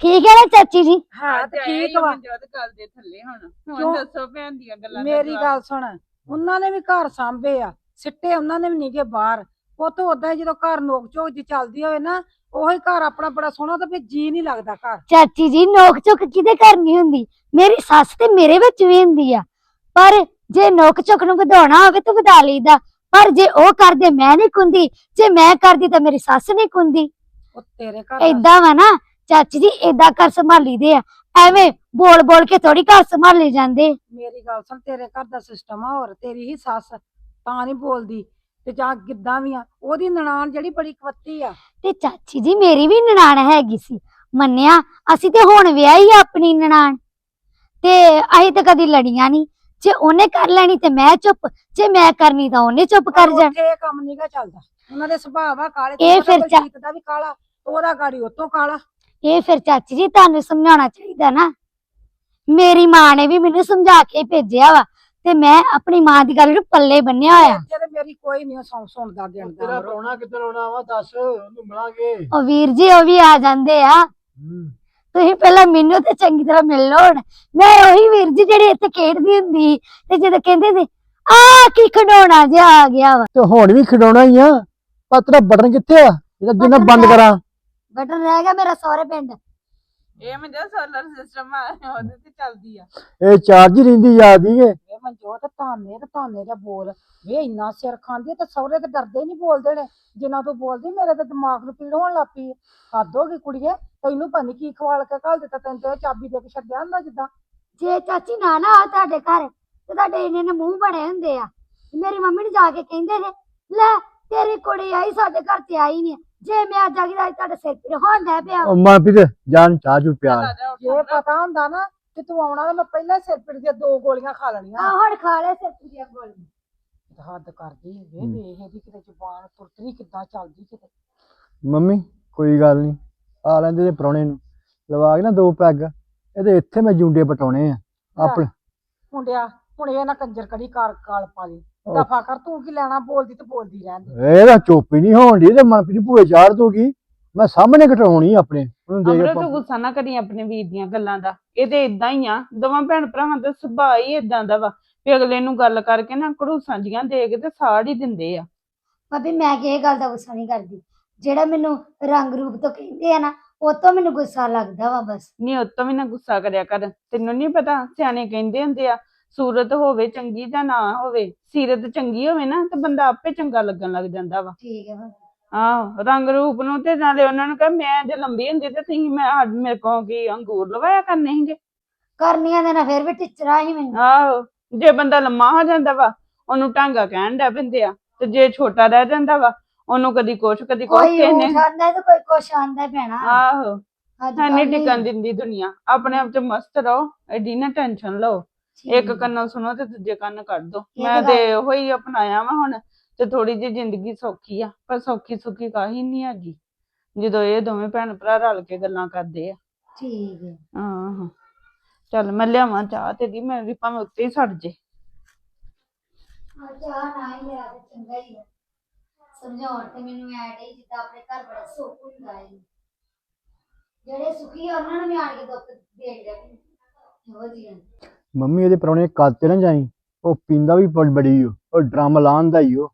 Speaker 6: ਠੀਕ ਹੈ ਨਾ ਚਾਚੀ ਜੀ?
Speaker 7: ਹਾਂ ਤੇ ਠੀਕ ਵਾ।
Speaker 5: ਮਨਜੋਤ ਗੱਲ ਦੇ ਥੱਲੇ ਹੁਣ
Speaker 7: ਕਿਉਂ?
Speaker 5: ਹੁਣ ਦੱਸੋ ਭੈਣ ਦੀਆਂ ਗੱਲਾਂ ਦਾ
Speaker 7: ਮੇਰੀ
Speaker 5: ਜਵਾਬ।
Speaker 7: ਗੱਲ ਸੁਣ ਉਹਨਾਂ ਨੇ ਵੀ ਘਰ ਸਾਂਭੇ ਆ ਸਿੱਟੇ ਉਹਨਾਂ ਨੇ ਵੀ ਨੀਗੇ ਬਾਹਰ। ਉਹ ਤੋਂ ਉਦਾਂ ਜਦੋਂ ਘਰ ਨੋਕ ਝੋਕ ਜੀ ਚੱਲਦੀ ਹੋਵੇ ਨਾ ਉਹੀ ਘਰ ਆਪਣਾ ਬੜਾ ਸੋਹਣਾ ਤੇ ਫਿਰ ਜੀ ਨਹੀਂ ਲੱਗਦਾ ਘਰ।
Speaker 6: ਚਾਚੀ ਜੀ ਨੋਕ ਝੁਕ ਕਿਤੇ ਕਰਨੀ ਹੁੰਦੀ? ਮੇਰੀ ਸੱਸ ਤੇ ਮੇਰੇ ਵਿੱਚ ਵੀ ਹੁੰਦੀ ਆ। ਪਰ ਜੇ ਨੋਕ ਝੁਕ ਨੂੰ ਵਧਾਉਣਾ ਹੋਵੇ ਤਾਂ ਵਧਾ ਲਈਦਾ। ਪਰ ਜੇ ਉਹ ਕਰਦੇ ਮੈਂ ਨਹੀਂ ਕੁੰਦੀ। ਜੇ ਮੈਂ ਕਰਦੀ ਤਾਂ ਮੇਰੀ ਸੱਸ ਨਹੀਂ ਕੁੰਦੀ।
Speaker 7: ਉਹ ਤੇਰੇ ਘਰ ਦਾ-
Speaker 6: ਏਦਾਂ ਵਾ ਨਾ ਚਾਚੀ ਜੀ ਏਦਾਂ ਘਰ ਸੰਭਾਲੀਦੇ ਆ। ਐਵੇਂ ਬੋਲ ਬੋਲ ਕੇ ਥੋੜੀ ਘਰ ਸੰਭਾਲੇ ਜਾਂਦੇ।
Speaker 7: ਮੇਰੀ ਗੱਲ ਸੁਣ ਤੇਰੇ ਘਰ ਦਾ ਸਿਸਟਮ ਆ ਹੋਰ ਤੇਰੀ ਹੀ ਸੱਸ ਤਾਂ ਨਹੀਂ ਬੋਲਦੀ। ਤੇ ਜਾਂ ਕਿੱਦਾਂ ਵੀ ਆ ਉਹਦੀ ਨਨਾਣ ਜਿਹੜੀ ਬੜੀ ਕਵੱਤੀ ਆ।
Speaker 6: ਤੇ ਚਾਚੀ ਜੀ ਮੇਰੀ ਵੀ ਨਨਾਣ ਹੈਗੀ ਸੀ। ਮੰਨਿਆ ਅਸੀਂ ਤੇ ਹੁਣ ਵਿਆਹੀ ਆ ਆਪਣੀ ਨਨਾਣ। ਤੇ ਅਸੀਂ ਤਾਂ ਕਦੀ ਲੜੀਆਂ ਨਹੀਂ। ਜੇ ਉਹਨੇ ਕਰ ਲੈਣੀ ਤੇ ਮੈਂ ਚੁੱਪ ਜੇ ਮੈਂ ਕਰਨੀ ਤਾਂ ਉਹਨੇ ਚੁੱਪ ਕਰ ਜਾਣ।
Speaker 7: ਉੱਥੇ ਇਹ ਕੰਮ ਨਹੀਂਗਾ ਚੱਲਦਾ। ਉਹਨਾਂ ਦੇ ਸੁਭਾਅ ਆ ਕਾਲੇ
Speaker 6: ਇਹ ਫਿਰ ਚਾ-
Speaker 7: ਦਾ ਵੀ ਕਾਲਾ ਉਹਦਾ ਗਾੜੀ ਉਤੋਂ ਕਾਲਾ।
Speaker 6: ਇਹ ਫਿਰ ਚਾਚੀ ਜੀ ਤੁਹਾਨੂੰ ਸਮਝਾਉਣਾ ਚਾਹੀਦਾ ਨਾ। ਮੇਰੀ ਮਾਂ ਨੇ ਵੀ ਮੈਨੂੰ ਸਮਝਾ ਕੇ ਭੇਜਿਆ ਵਾ ਤੇ ਮੈਂ ਆਪਣੀ ਮਾਂ ਦੀ ਗੱਲ ਨੂੰ ਪੱਲੇ ਬੰਨਿਆ ਹੋਇਆ।
Speaker 7: ਜਿਹੜੇ ਮੇਰੀ ਕੋਈ ਨਹੀਂ ਸੁਣ ਸੁਣਦਾ
Speaker 8: ਤੇਰਾ
Speaker 7: ਗਿਣਦਾ
Speaker 8: ਪ੍ਰਾਹੁਣਾ ਕਿੱਧਰ ਆਉਣਾ ਵਾ ਦੱਸ ਉਹਨੂੰ ਮਿਲਾਂਗੇ।
Speaker 6: ਉਹ ਵੀਰ ਜੀ ਉਹ ਵੀ ਆ ਜਾਂਦੇ ਆ।
Speaker 8: ਹੂੰ।
Speaker 6: ਤੁਸੀਂ ਪਹਿਲਾਂ ਮੈਨੂੰ ਤੇ ਚੰਗੀ ਤਰ੍ਹਾਂ ਮਿਲ ਲਓ ਹੁਣ। ਮੈਂ ਉਹੀ ਵੀਰ ਜੀ ਜਿਹੜੀ ਇੱਥੇ ਖੇਡਦੀ ਹੁੰਦੀ ਤੇ ਜਦੋਂ ਕਹਿੰਦੇ ਸੀ ਆ ਕੀ ਖਡਾਉਣਾ ਜਿਹਾ ਆ ਗਿਆ ਵਾ।
Speaker 8: ਤੇ ਹੁਣ ਵੀ ਖਿਡਾਉਣਾ ਹੀ ਆ। ਪਰ ਤੇਰਾ ਬਟਨ ਕਿੱਥੇ ਆ? ਜਿਹੜਾ ਜਿੰਨਾ
Speaker 6: ਬਟਨ
Speaker 8: ਬੰਦ
Speaker 6: ਹੈ।
Speaker 8: ਕਰਾਂ।
Speaker 6: ਬਟਨ ਰਹਿ ਗਿਆ ਮੇਰਾ ਸਹੁਰੇ ਪਿੰਡ।
Speaker 5: ਇਹ ਮੈਨੂੰ ਸੋਲਰ ਸਿਸਟਮ ਆ ਉਹਦੇ ਤੇ ਚੱਲਦੀ ਆ।
Speaker 8: ਇਹ ਚਾਰਜ ਹੀ ਰਹਿੰਦੀ ਯਾਦ ਹੀ ਹੈ।
Speaker 7: ਮਨਜੋਤ ਤਾਨੇ ਤੇ ਤਾਨੇ ਦਾ ਬੋਲ। ਵੇ ਇੰਨਾ ਸਿਰ ਖਾਂਦੀ ਤੇ ਸਹੁਰੇ ਤੇ ਡਰਦੇ ਨਹੀਂ ਬੋਲਦੇ ਨੇ। ਜਿੰਨਾ ਤੂੰ ਬੋਲਦੀ ਮੇਰੇ ਤੇ ਦਿਮਾਗ ਨੂੰ ਪੀੜ ਹੋਣ ਲੱਗ ਪਈ ਆ। ਹੱਦ ਹੋ ਗਈ ਕੁੜੀਏ ਤੈਨੂੰ ਪਤਾ ਕੀ ਖਵਾਲ ਕੇ ਘੱਲ ਦਿੱਤਾ ਤੈਨੂੰ ਤੇ ਚਾਬੀ ਦੇ ਕੇ ਛੱਡਿਆ ਹੁੰਦਾ ਜਿੱਦਾਂ।
Speaker 6: ਜੇ ਚਾਚੀ ਨਾ ਨਾ ਆ ਤੁਹਾਡੇ ਘਰ ਤੇ ਤੁਹਾਡੇ ਇੰਨੇ ਨੇ ਮੂੰਹ ਬਣੇ ਹੁੰਦੇ ਆ। ਮੇਰੀ ਮੰਮੀ ਨੂੰ ਜਾ ਕੇ ਕਹਿੰਦੇ ਨੇ ਲੈ ਤੇਰੀ ਕੁੜੀ ਆਈ ਸਾਡੇ ਘਰ ਤੇ ਆਈ ਨਹੀਂ ਜੇ ਮੈਂ ਅੱਜ ਆ ਗਈ ਤਾਂ ਅੱਜ ਤੁਹਾਡੇ ਸਿਰ ਪੀੜ ਹੋਣ ਡੈ ਪਿਆ।
Speaker 8: ਮਨਪ੍ਰੀਤ ਜਾਨ ਚਾਹ ਚੂ ਪਿਆਰ
Speaker 5: ਜੇ
Speaker 7: ਪਤਾ ਹੁੰਦਾ ਨਾ ਕਿ ਤੂੰ ਆਉਣਾ ਤਾਂ ਮੈਂ ਪਹਿਲਾਂ ਹੀ ਸਿਰ ਪੀੜ ਦੀਆਂ ਦੋ ਗੋਲੀਆਂ ਖਾ ਲੈਣੀਆਂ।
Speaker 6: ਆ ਹੁਣ ਖਾ ਲੈ ਸਿਰ ਪੀੜ ਦੀਆਂ ਗੋਲੀਆਂ।
Speaker 7: ਹੱਦ ਕਰਦੀ ਵੇ ਵੇਖ ਇਹਦੀ ਕਿਤੇ ਜ਼ੁਬਾਨ ਤੁਰਤਰੀ ਕਿੱਦਾਂ ਚੱਲਦੀ ਕਿਤੇ।
Speaker 8: ਮੰਮੀ ਕੋਈ ਗੱਲ ਨਹੀਂ ਆ ਲੈਂਦੇ ਤੇ ਪ੍ਰਾਹੁਣੇ ਨੂੰ। ਲਵਾ ਕੇ ਨਾ ਦੋ ਪੈਗ ਇਹਦੇ ਇੱਥੇ ਮੈਂ ਜੁੰਡੇ ਪਟਾਉਣੇ ਆ ਆਪਣੇ।
Speaker 7: ਮੁੰਡਿਆ ਹੁਣ ਇਹ ਨਾ ਕੰਜਰ ਕੜੀ ਕਾਰ ਕਾਲ ਪਾ ਲਈ। ਦਫਾ ਕਰ ਤੂੰ ਕੀ ਲੈਣਾ ਬੋਲਦੀ ਤੇ ਬੋਲਦੀ ਰਹਿੰਦੀ
Speaker 8: ਇਹਦਾ ਚੋਪੀ ਨਹੀਂ ਹੋਣ ਦੀ ਤੇ ਮਨਪ੍ਰੀਤ ਭੂਏ ਚਾੜ ਦੂਗੀ ਮੈਂ ਸਾਹਮਣੇ ਘਟਾਉਣੀ ਆਪਣੇ ਉਹਨੂੰ ਦੇ
Speaker 5: ਅਮਰੋ
Speaker 8: ਕੇ
Speaker 5: ਤੂੰ ਗੁੱਸਾ ਨਾ ਕਰੀ ਆਪਣੇ ਵੀਰ ਦੀਆਂ ਗੱਲਾਂ ਦਾ। ਇਹ ਤੇ ਇਦਾਂ ਹੀ ਆ ਦੋਵਾਂ ਭੈਣ ਭਰਾਵਾਂ ਦਾ ਸੁਭਾਅ ਹੀ ਇਦਾਂ ਦਾ ਵਾ ਵੀ ਅਗਲੇ ਨੂੰ ਗੱਲ ਕਰਕੇ ਨਾ ਘੜੂਸਾਂ ਜੀਆਂ ਦੇ ਕੇ ਤੇ ਸਾੜ ਹੀ ਦਿੰਦੇ ਆ।
Speaker 6: ਭਾਬੀ ਮੈਂ ਕਿ ਇਹ ਗੱਲ ਦਾ ਗੁੱਸਾ ਨਹੀਂ ਕਰਦੀ। ਜਿਹੜਾ ਮੈਨੂੰ ਰੰਗ ਰੂਪ ਤੋਂ ਕਹਿੰਦੇ ਆ ਨਾ ਉਹ ਤੋਂ ਮੈਨੂੰ ਗੁੱਸਾ ਲੱਗਦਾ ਵਾ ਬਸ।
Speaker 5: ਨਹੀਂ ਉਹ ਤੋਂ ਵੀ ਨਾ ਗੁੱਸਾ ਕਰਿਆ ਕਰ। ਤੈਨੂੰ ਨਹੀਂ ਪਤਾ ਸਿਆਣੇ ਕਹਿੰਦੇ ਹੁੰਦੇ ਆ ਸੂਰਤ ਹੋਵੇ ਚੰਗੀ ਜਾਂ ਨਾ ਹੋਵੇ ਸੀਰਤ ਚੰਗੀ ਹੋਵੇ ਨਾ ਤੇ ਬੰਦਾ ਆਪੇ ਚੰਗਾ ਲੱਗਣ ਲੱਗ ਜਾਂਦਾ ਵਾ।
Speaker 6: ਠੀਕ ਹੈ ਭਾਬੀ।
Speaker 5: ਆਹੋ ਰੰਗ ਰੂਪ ਨੂੰ ਤੇ ਨਾਲੇ ਉਹਨਾਂ ਨੂੰ ਕਹ ਮੈਂ ਜੇ ਲੰਬੀ ਹੁੰਦੀ ਤੇ ਤੁਸੀਂ ਮੈਂ ਸਾਡੇ ਮੇਰੇ ਕੋਲ ਕੀ ਅੰਗੂਰ ਲਵਾਇਆ ਕਰਨੇ ਸੀਗੇ?
Speaker 6: ਕਰਨੀਆਂ ਦੇ ਨਾ ਫਿਰ ਵੀ ਟਿਚਰਾ ਹੀ ਮੈਨੂੰ
Speaker 5: ਆਹੋ ਜੇ ਬੰਦਾ ਲੰਮਾ ਹੋ ਜਾਂਦਾ ਵਾ ਉਹਨੂੰ ਟਾਂਗਾ ਕਹਿਣ ਡੈ ਪੈਂਦੇ ਆ ਤੇ ਜੇ ਛੋਟਾ ਰਹਿ ਜਾਂਦਾ ਵਾ ਉਹਨੂੰ ਕਦੀ ਕੁਛ ਕਦੀ ਕੁਛ
Speaker 6: ਕੋਈ
Speaker 5: ਨੇ।
Speaker 6: ਊਠ ਆਂਦਾ ਤੇ ਕੋਈ ਕੁਛ ਆਂਦਾ ਭੈਣਾ
Speaker 5: ਆਹੋ
Speaker 6: ਅੱਜ
Speaker 5: ਹੈ ਨਹੀਂ
Speaker 6: ਕੱਲ੍ਹ
Speaker 5: ਟਿਕਣ ਦਿੰਦੀ ਦੁਨੀਆ ਆਪਣੇ ਆਪ ਚ ਮਸਤ ਰਹੋ ਐਡੀ ਨਾ ਟੈਨਸ਼ਨ ਲਓ। ਇੱਕ ਕੰਨੋਂ ਸੁਣੋ ਤੇ ਦੂਜੇ ਕੰਨ ਕੱਢ ਦੋ।
Speaker 6: ਇਹ
Speaker 5: ਮੈਂ
Speaker 6: ਤਾਂ
Speaker 5: ਤੇ ਉਹੀ ਅਪਣਾਇਆ ਵਾ ਹੁਣ ਤੇ ਥੋੜੀ ਜਿਹੀ ਜ਼ਿੰਦਗੀ ਸੌਖੀ ਆ ਪਰ ਸੌਖੀ ਸੁਖੀ ਕਾਹੀ ਨਹੀਂ ਹੈਗੀ। ਜਦੋਂ ਇਹ ਦੋਵੇਂ ਭੈਣ ਭਰਾ ਰਲ ਕੇ ਗੱਲਾਂ ਕਰਦੇ ਆ।
Speaker 6: ਠੀਕ ਹੈ
Speaker 5: ਆਹੋ। ਚੱਲ ਮੈਂ ਲਿਆਵਾਂ ਚਾਹ ਤੇਰੀ ਮੈਂ ਵੀ ਭਾਵੇਂ ਉੱਤੇ ਹੀ ਸੜ ਜੇ।
Speaker 6: ਆ ਚਾਹ ਨਾ ਹੀ ਲਿਆ ਤੇ ਚੰਗਾ ਹੀ ਹੈ ਸਮਝਾਉਣ ਤੇ ਮੈਨੂੰ ਐ ਡੇ ਜਿੱਦਾਂ ਆਪਣੇ ਘਰ ਬੜਾ ਸੁੱਖ ਹੁੰਦਾ ਹੈ ਜਿਹੜੇ ਸੁਖੀ ਆ ਉਹਨਾਂ ਨੂੰ ਵੀ ਆਣ ਕੇ ਦੁੱਖ ਦੇਣ ਲੱਗੇ ਹੋ ਜੀ
Speaker 8: ਮੰਮੀ ਇਹਦੇ ਪ੍ਰਾਹੁਣੇ ਕੱਦ ਤੇ ਨਾ ਜਾਈ ਉਹ ਪੀਂਦਾ ਵੀ ਬੜੀ ਓ ਉਹ ਡਰਮ ਲਾਉਂਦਾ ਹੀ ਉਹ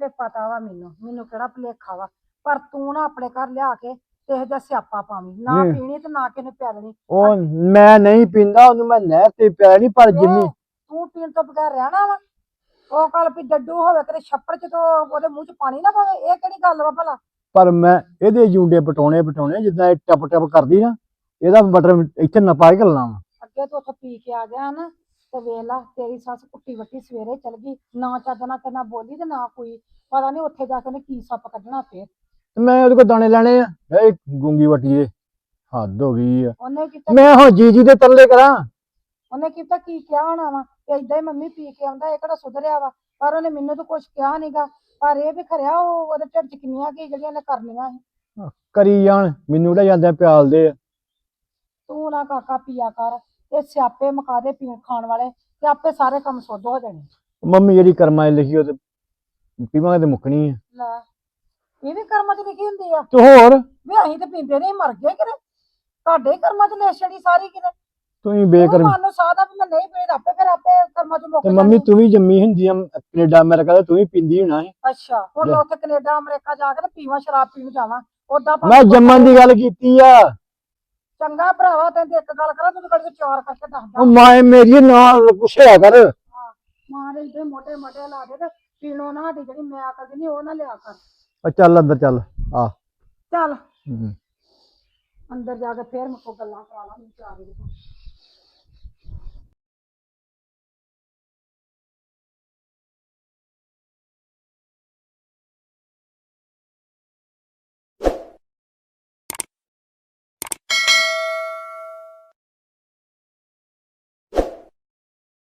Speaker 7: ਵੇ ਪਤਾ ਵਾ ਮੈਨੂੰ ਮੈਨੂੰ ਕਿਹੜਾ ਭੁਲੇਖਾ ਵਾ। ਪਰ ਤੂੰ ਨਾ ਆਪਣੇ ਘਰ ਲਿਆ ਕੇ ਤੇ ਇਹੋ ਜਿਹਾ ਸਿਆਪਾ ਪਾਵੀਂ ਨਾ। ਪੀਣੀ ਤੇ ਨਾ ਕਿਸੇ ਨੂੰ ਪਿਆਲਣੀ।
Speaker 8: ਉਹ ਮੈਂ ਨਹੀਂ ਪੀਂਦਾ ਉਹਨੂੰ ਮੈਂ ਨਹਿਰ ਤੇ ਪਿਆ ਨਹੀਂ ਪਰ ਜਿੰਨੀ
Speaker 7: ਤੂੰ ਪੀਣ ਤੋਂ ਬਗੈਰ ਰਹਿਣਾ ਵਾ। ਉਹ ਕੱਲ ਵੀ ਡੱਡੂ ਹੋਵੇ ਕਦੇ ਛੱਪੜ ਚ ਤੋਂ ਉਹਦੇ ਮੂੰਹ ਚ ਪਾਣੀ ਨਾ ਪਵੇ ਇਹ ਕਿਹੜੀ ਗੱਲ ਵਾ ਭਲਾ?
Speaker 8: ਪਰ ਮੈਂ ਇਹਦੇ ਜੁੰਡੇ ਪਟਾਉਣੇ ਪਟਾਉਣੇ ਜਿੱਦਾਂ ਇਹ ਟਪ ਟਪ ਕਰਦੀ ਨਾ ਇਹਦਾ ਬਟਰ ਇੱਥੇ ਨਪਾ ਕੇ ਘੱਲਣਾ ਵਾ।
Speaker 7: ਅੱਗੇ ਤੂੰ ਉੱਥੋਂ ਪੀ ਕੇ ਆ ਗਿਆ ਨਾ। ਤੇ ਵੇਖ ਲਾ ਤੇਰੀ ਸੱਸ ਕੁੱਟੀ ਵੱਟੀ ਸਵੇਰੇ ਚਲ ਗਈ ਨਾ ਚੱਜ ਨਾ ਬੋਲੀ ਤੇ ਨਾ ਕੋਈ ਪਤਾ ਨਹੀਂ ਉੱਥੇ ਜਾ ਕੇ ਨੇ ਕੀ ਸੱਪ ਕੱਢਣਾ ਫੇਰ।
Speaker 8: ਤੇ ਮੈਂ ਉਹਦੇ ਕੋਲ ਦਾਣੇ ਲੈਣੇ ਆ ਇਹ ਗੁੰਗੀ ਵਟੀ ਦੇ ਹੱਦ ਹੋ ਗਈ ਆ।
Speaker 7: ਉਹਨੇ ਕੀਤਾ
Speaker 8: ਮੈਂ ਹੁਣ ਜੀ ਜੀ ਦੇ ਤਰਲੇ ਕਰਾਂ।
Speaker 7: ਉਹਨੇ ਕੀਤਾ ਕੀ ਕਿਹਾ ਹੋਣਾ ਵਾ? ਤੇ ਏਦਾਂ ਹੀ ਮੰਮੀ ਪੀ ਕੇ ਆਉਂਦਾ ਇਹ ਕਿਹੜਾ ਸੁਧਰਿਆ ਵਾ? ਪਰ ਉਹਨੇ ਮੈਨੂੰ ਤਾਂ ਕੁਝ ਕਿਹਾ ਨਹੀਂਗਾ ਪਰ ਇਹ ਵੀ ਖਰਿਆ ਉਹ ਉਹਦੇ ਢਿੱਡ ਚ ਕਿੰਨੀਆਂ ਕੀ ਜਿਹੜੀਆਂ ਨੇ ਕਰਨੀਆਂ ਸੀ।
Speaker 8: ਕਰੀ ਜਾਣ ਮੈਨੂੰ ਤਾਂ ਜਾਂਦੇ ਪਿਆਲਦੇ ਆ।
Speaker 7: ਤੂੰ ਨਾ ਕਾਕਾ ਪੀਆ ਕਰ। ਇਹ ਸਿਆਪੇ ਮੁਕਾ ਦੇ ਪੀਣ ਖਾਣ ਵਾਲੇ ਤੇ ਆਪੇ ਸਾਰੇ ਕੰਮ ਸੁੱਧ ਹੋ ਜਾਣੇ।
Speaker 8: ਮੰਮੀ ਜਿਹੜੀ ਕਰਮਾਂ 'ਚ ਲਿਖੀ ਉਹ ਤੇ ਪੀਵਾਂਗੇ ਤੇ ਮੁੱਕਣੀ ਆ।
Speaker 7: ਲੈ ਇਹ ਵੀ ਕਰਮਾਂ ਚ ਲਿਖੀ ਹੁੰਦੀ ਆ।
Speaker 8: ਤੇ ਹੋਰ?
Speaker 7: ਵੀ ਅਸੀਂ ਤੇ ਪੀਂਦੇ ਨਹੀਂ ਮਰ ਗਏ ਕਿਤੇ। ਤੁਹਾਡੇ ਹੀ ਕਰਮਾਂ ਚ ਲਿਖ ਛੜੀ ਸਾਰੀ ਕਿਤੇ।
Speaker 8: ਤੁਸੀਂ ਬੇਕਰਮ
Speaker 7: ਮਨ ਨੂੰ ਸਾਦਾ ਵੀ ਮੈਂ ਨਹੀਂ ਪੀਂਦਾ ਆਪੇ ਫਿਰ ਆਪੇ ਕਰਮਾਂ ਚ ਮੁੱਕ
Speaker 8: ਤੇ ਮੰਮੀ। ਤੂੰ ਵੀ ਜੰਮੀ ਹੁੰਦੀ ਆ ਕੈਨੇਡਾ ਅਮਰੀਕਾ ਤੇ ਤੂੰ ਵੀ ਪੀਂਦੀ ਹੋਣਾ ਸੀ।
Speaker 7: ਅੱਛਾ ਹੁਣ
Speaker 8: ਲੈ।
Speaker 7: ਮੈਂ ਉੱਥੇ ਕੈਨੇਡਾ ਅਮਰੀਕਾ ਜਾ ਕੇ ਤੇ ਪੀਵਾਂ ਸ਼ਰਾਬ ਪੀਣ ਜਾਵਾਂ। ਉਦਾਂ
Speaker 8: ਮੈਂ ਜੰਮਣ ਦੀ ਗੱਲ ਕੀਤੀ ਆ।
Speaker 7: ਚੰਗਾ ਭਰਾਵਾ ਤੈਨੂੰ ਇੱਕ ਗੱਲ ਕਰਾਂ ਤੂੰ ਕੜੀ ਚਾਰ ਕਰਕੇ ਦੱਸਦਾ।
Speaker 8: ਉਹ ਮਾਏ ਮੇਰੀ ਨਾਲ ਪੁੱਛਿਆ ਕਰ।
Speaker 7: ਮਾਂ ਦੇ ਇੱਥੇ ਮੋਟੇ ਮੋਟੇ ਲਾ ਦੇ ਤੇ ਪੀਣੋ ਨਾ ਜਿਹੜੀ ਮੈਂ ਅਕਲ ਦੀ ਨਹੀਂ ਉਹ ਨਾ ਲਿਆ ਕਰ।
Speaker 8: ਆ ਚੱਲ ਅੰਦਰ ਚੱਲ ਆ।
Speaker 7: ਚੱਲ। ਅੰਦਰ ਜਾ ਕੇ ਫੇਰ ਮੇਰੇ ਕੋਲ ਗੱਲਾਂ ਕਰਾ ਲਾ ਮੈਨੂੰ ਚਾਰ ਵਜੇ ਤੋਂ।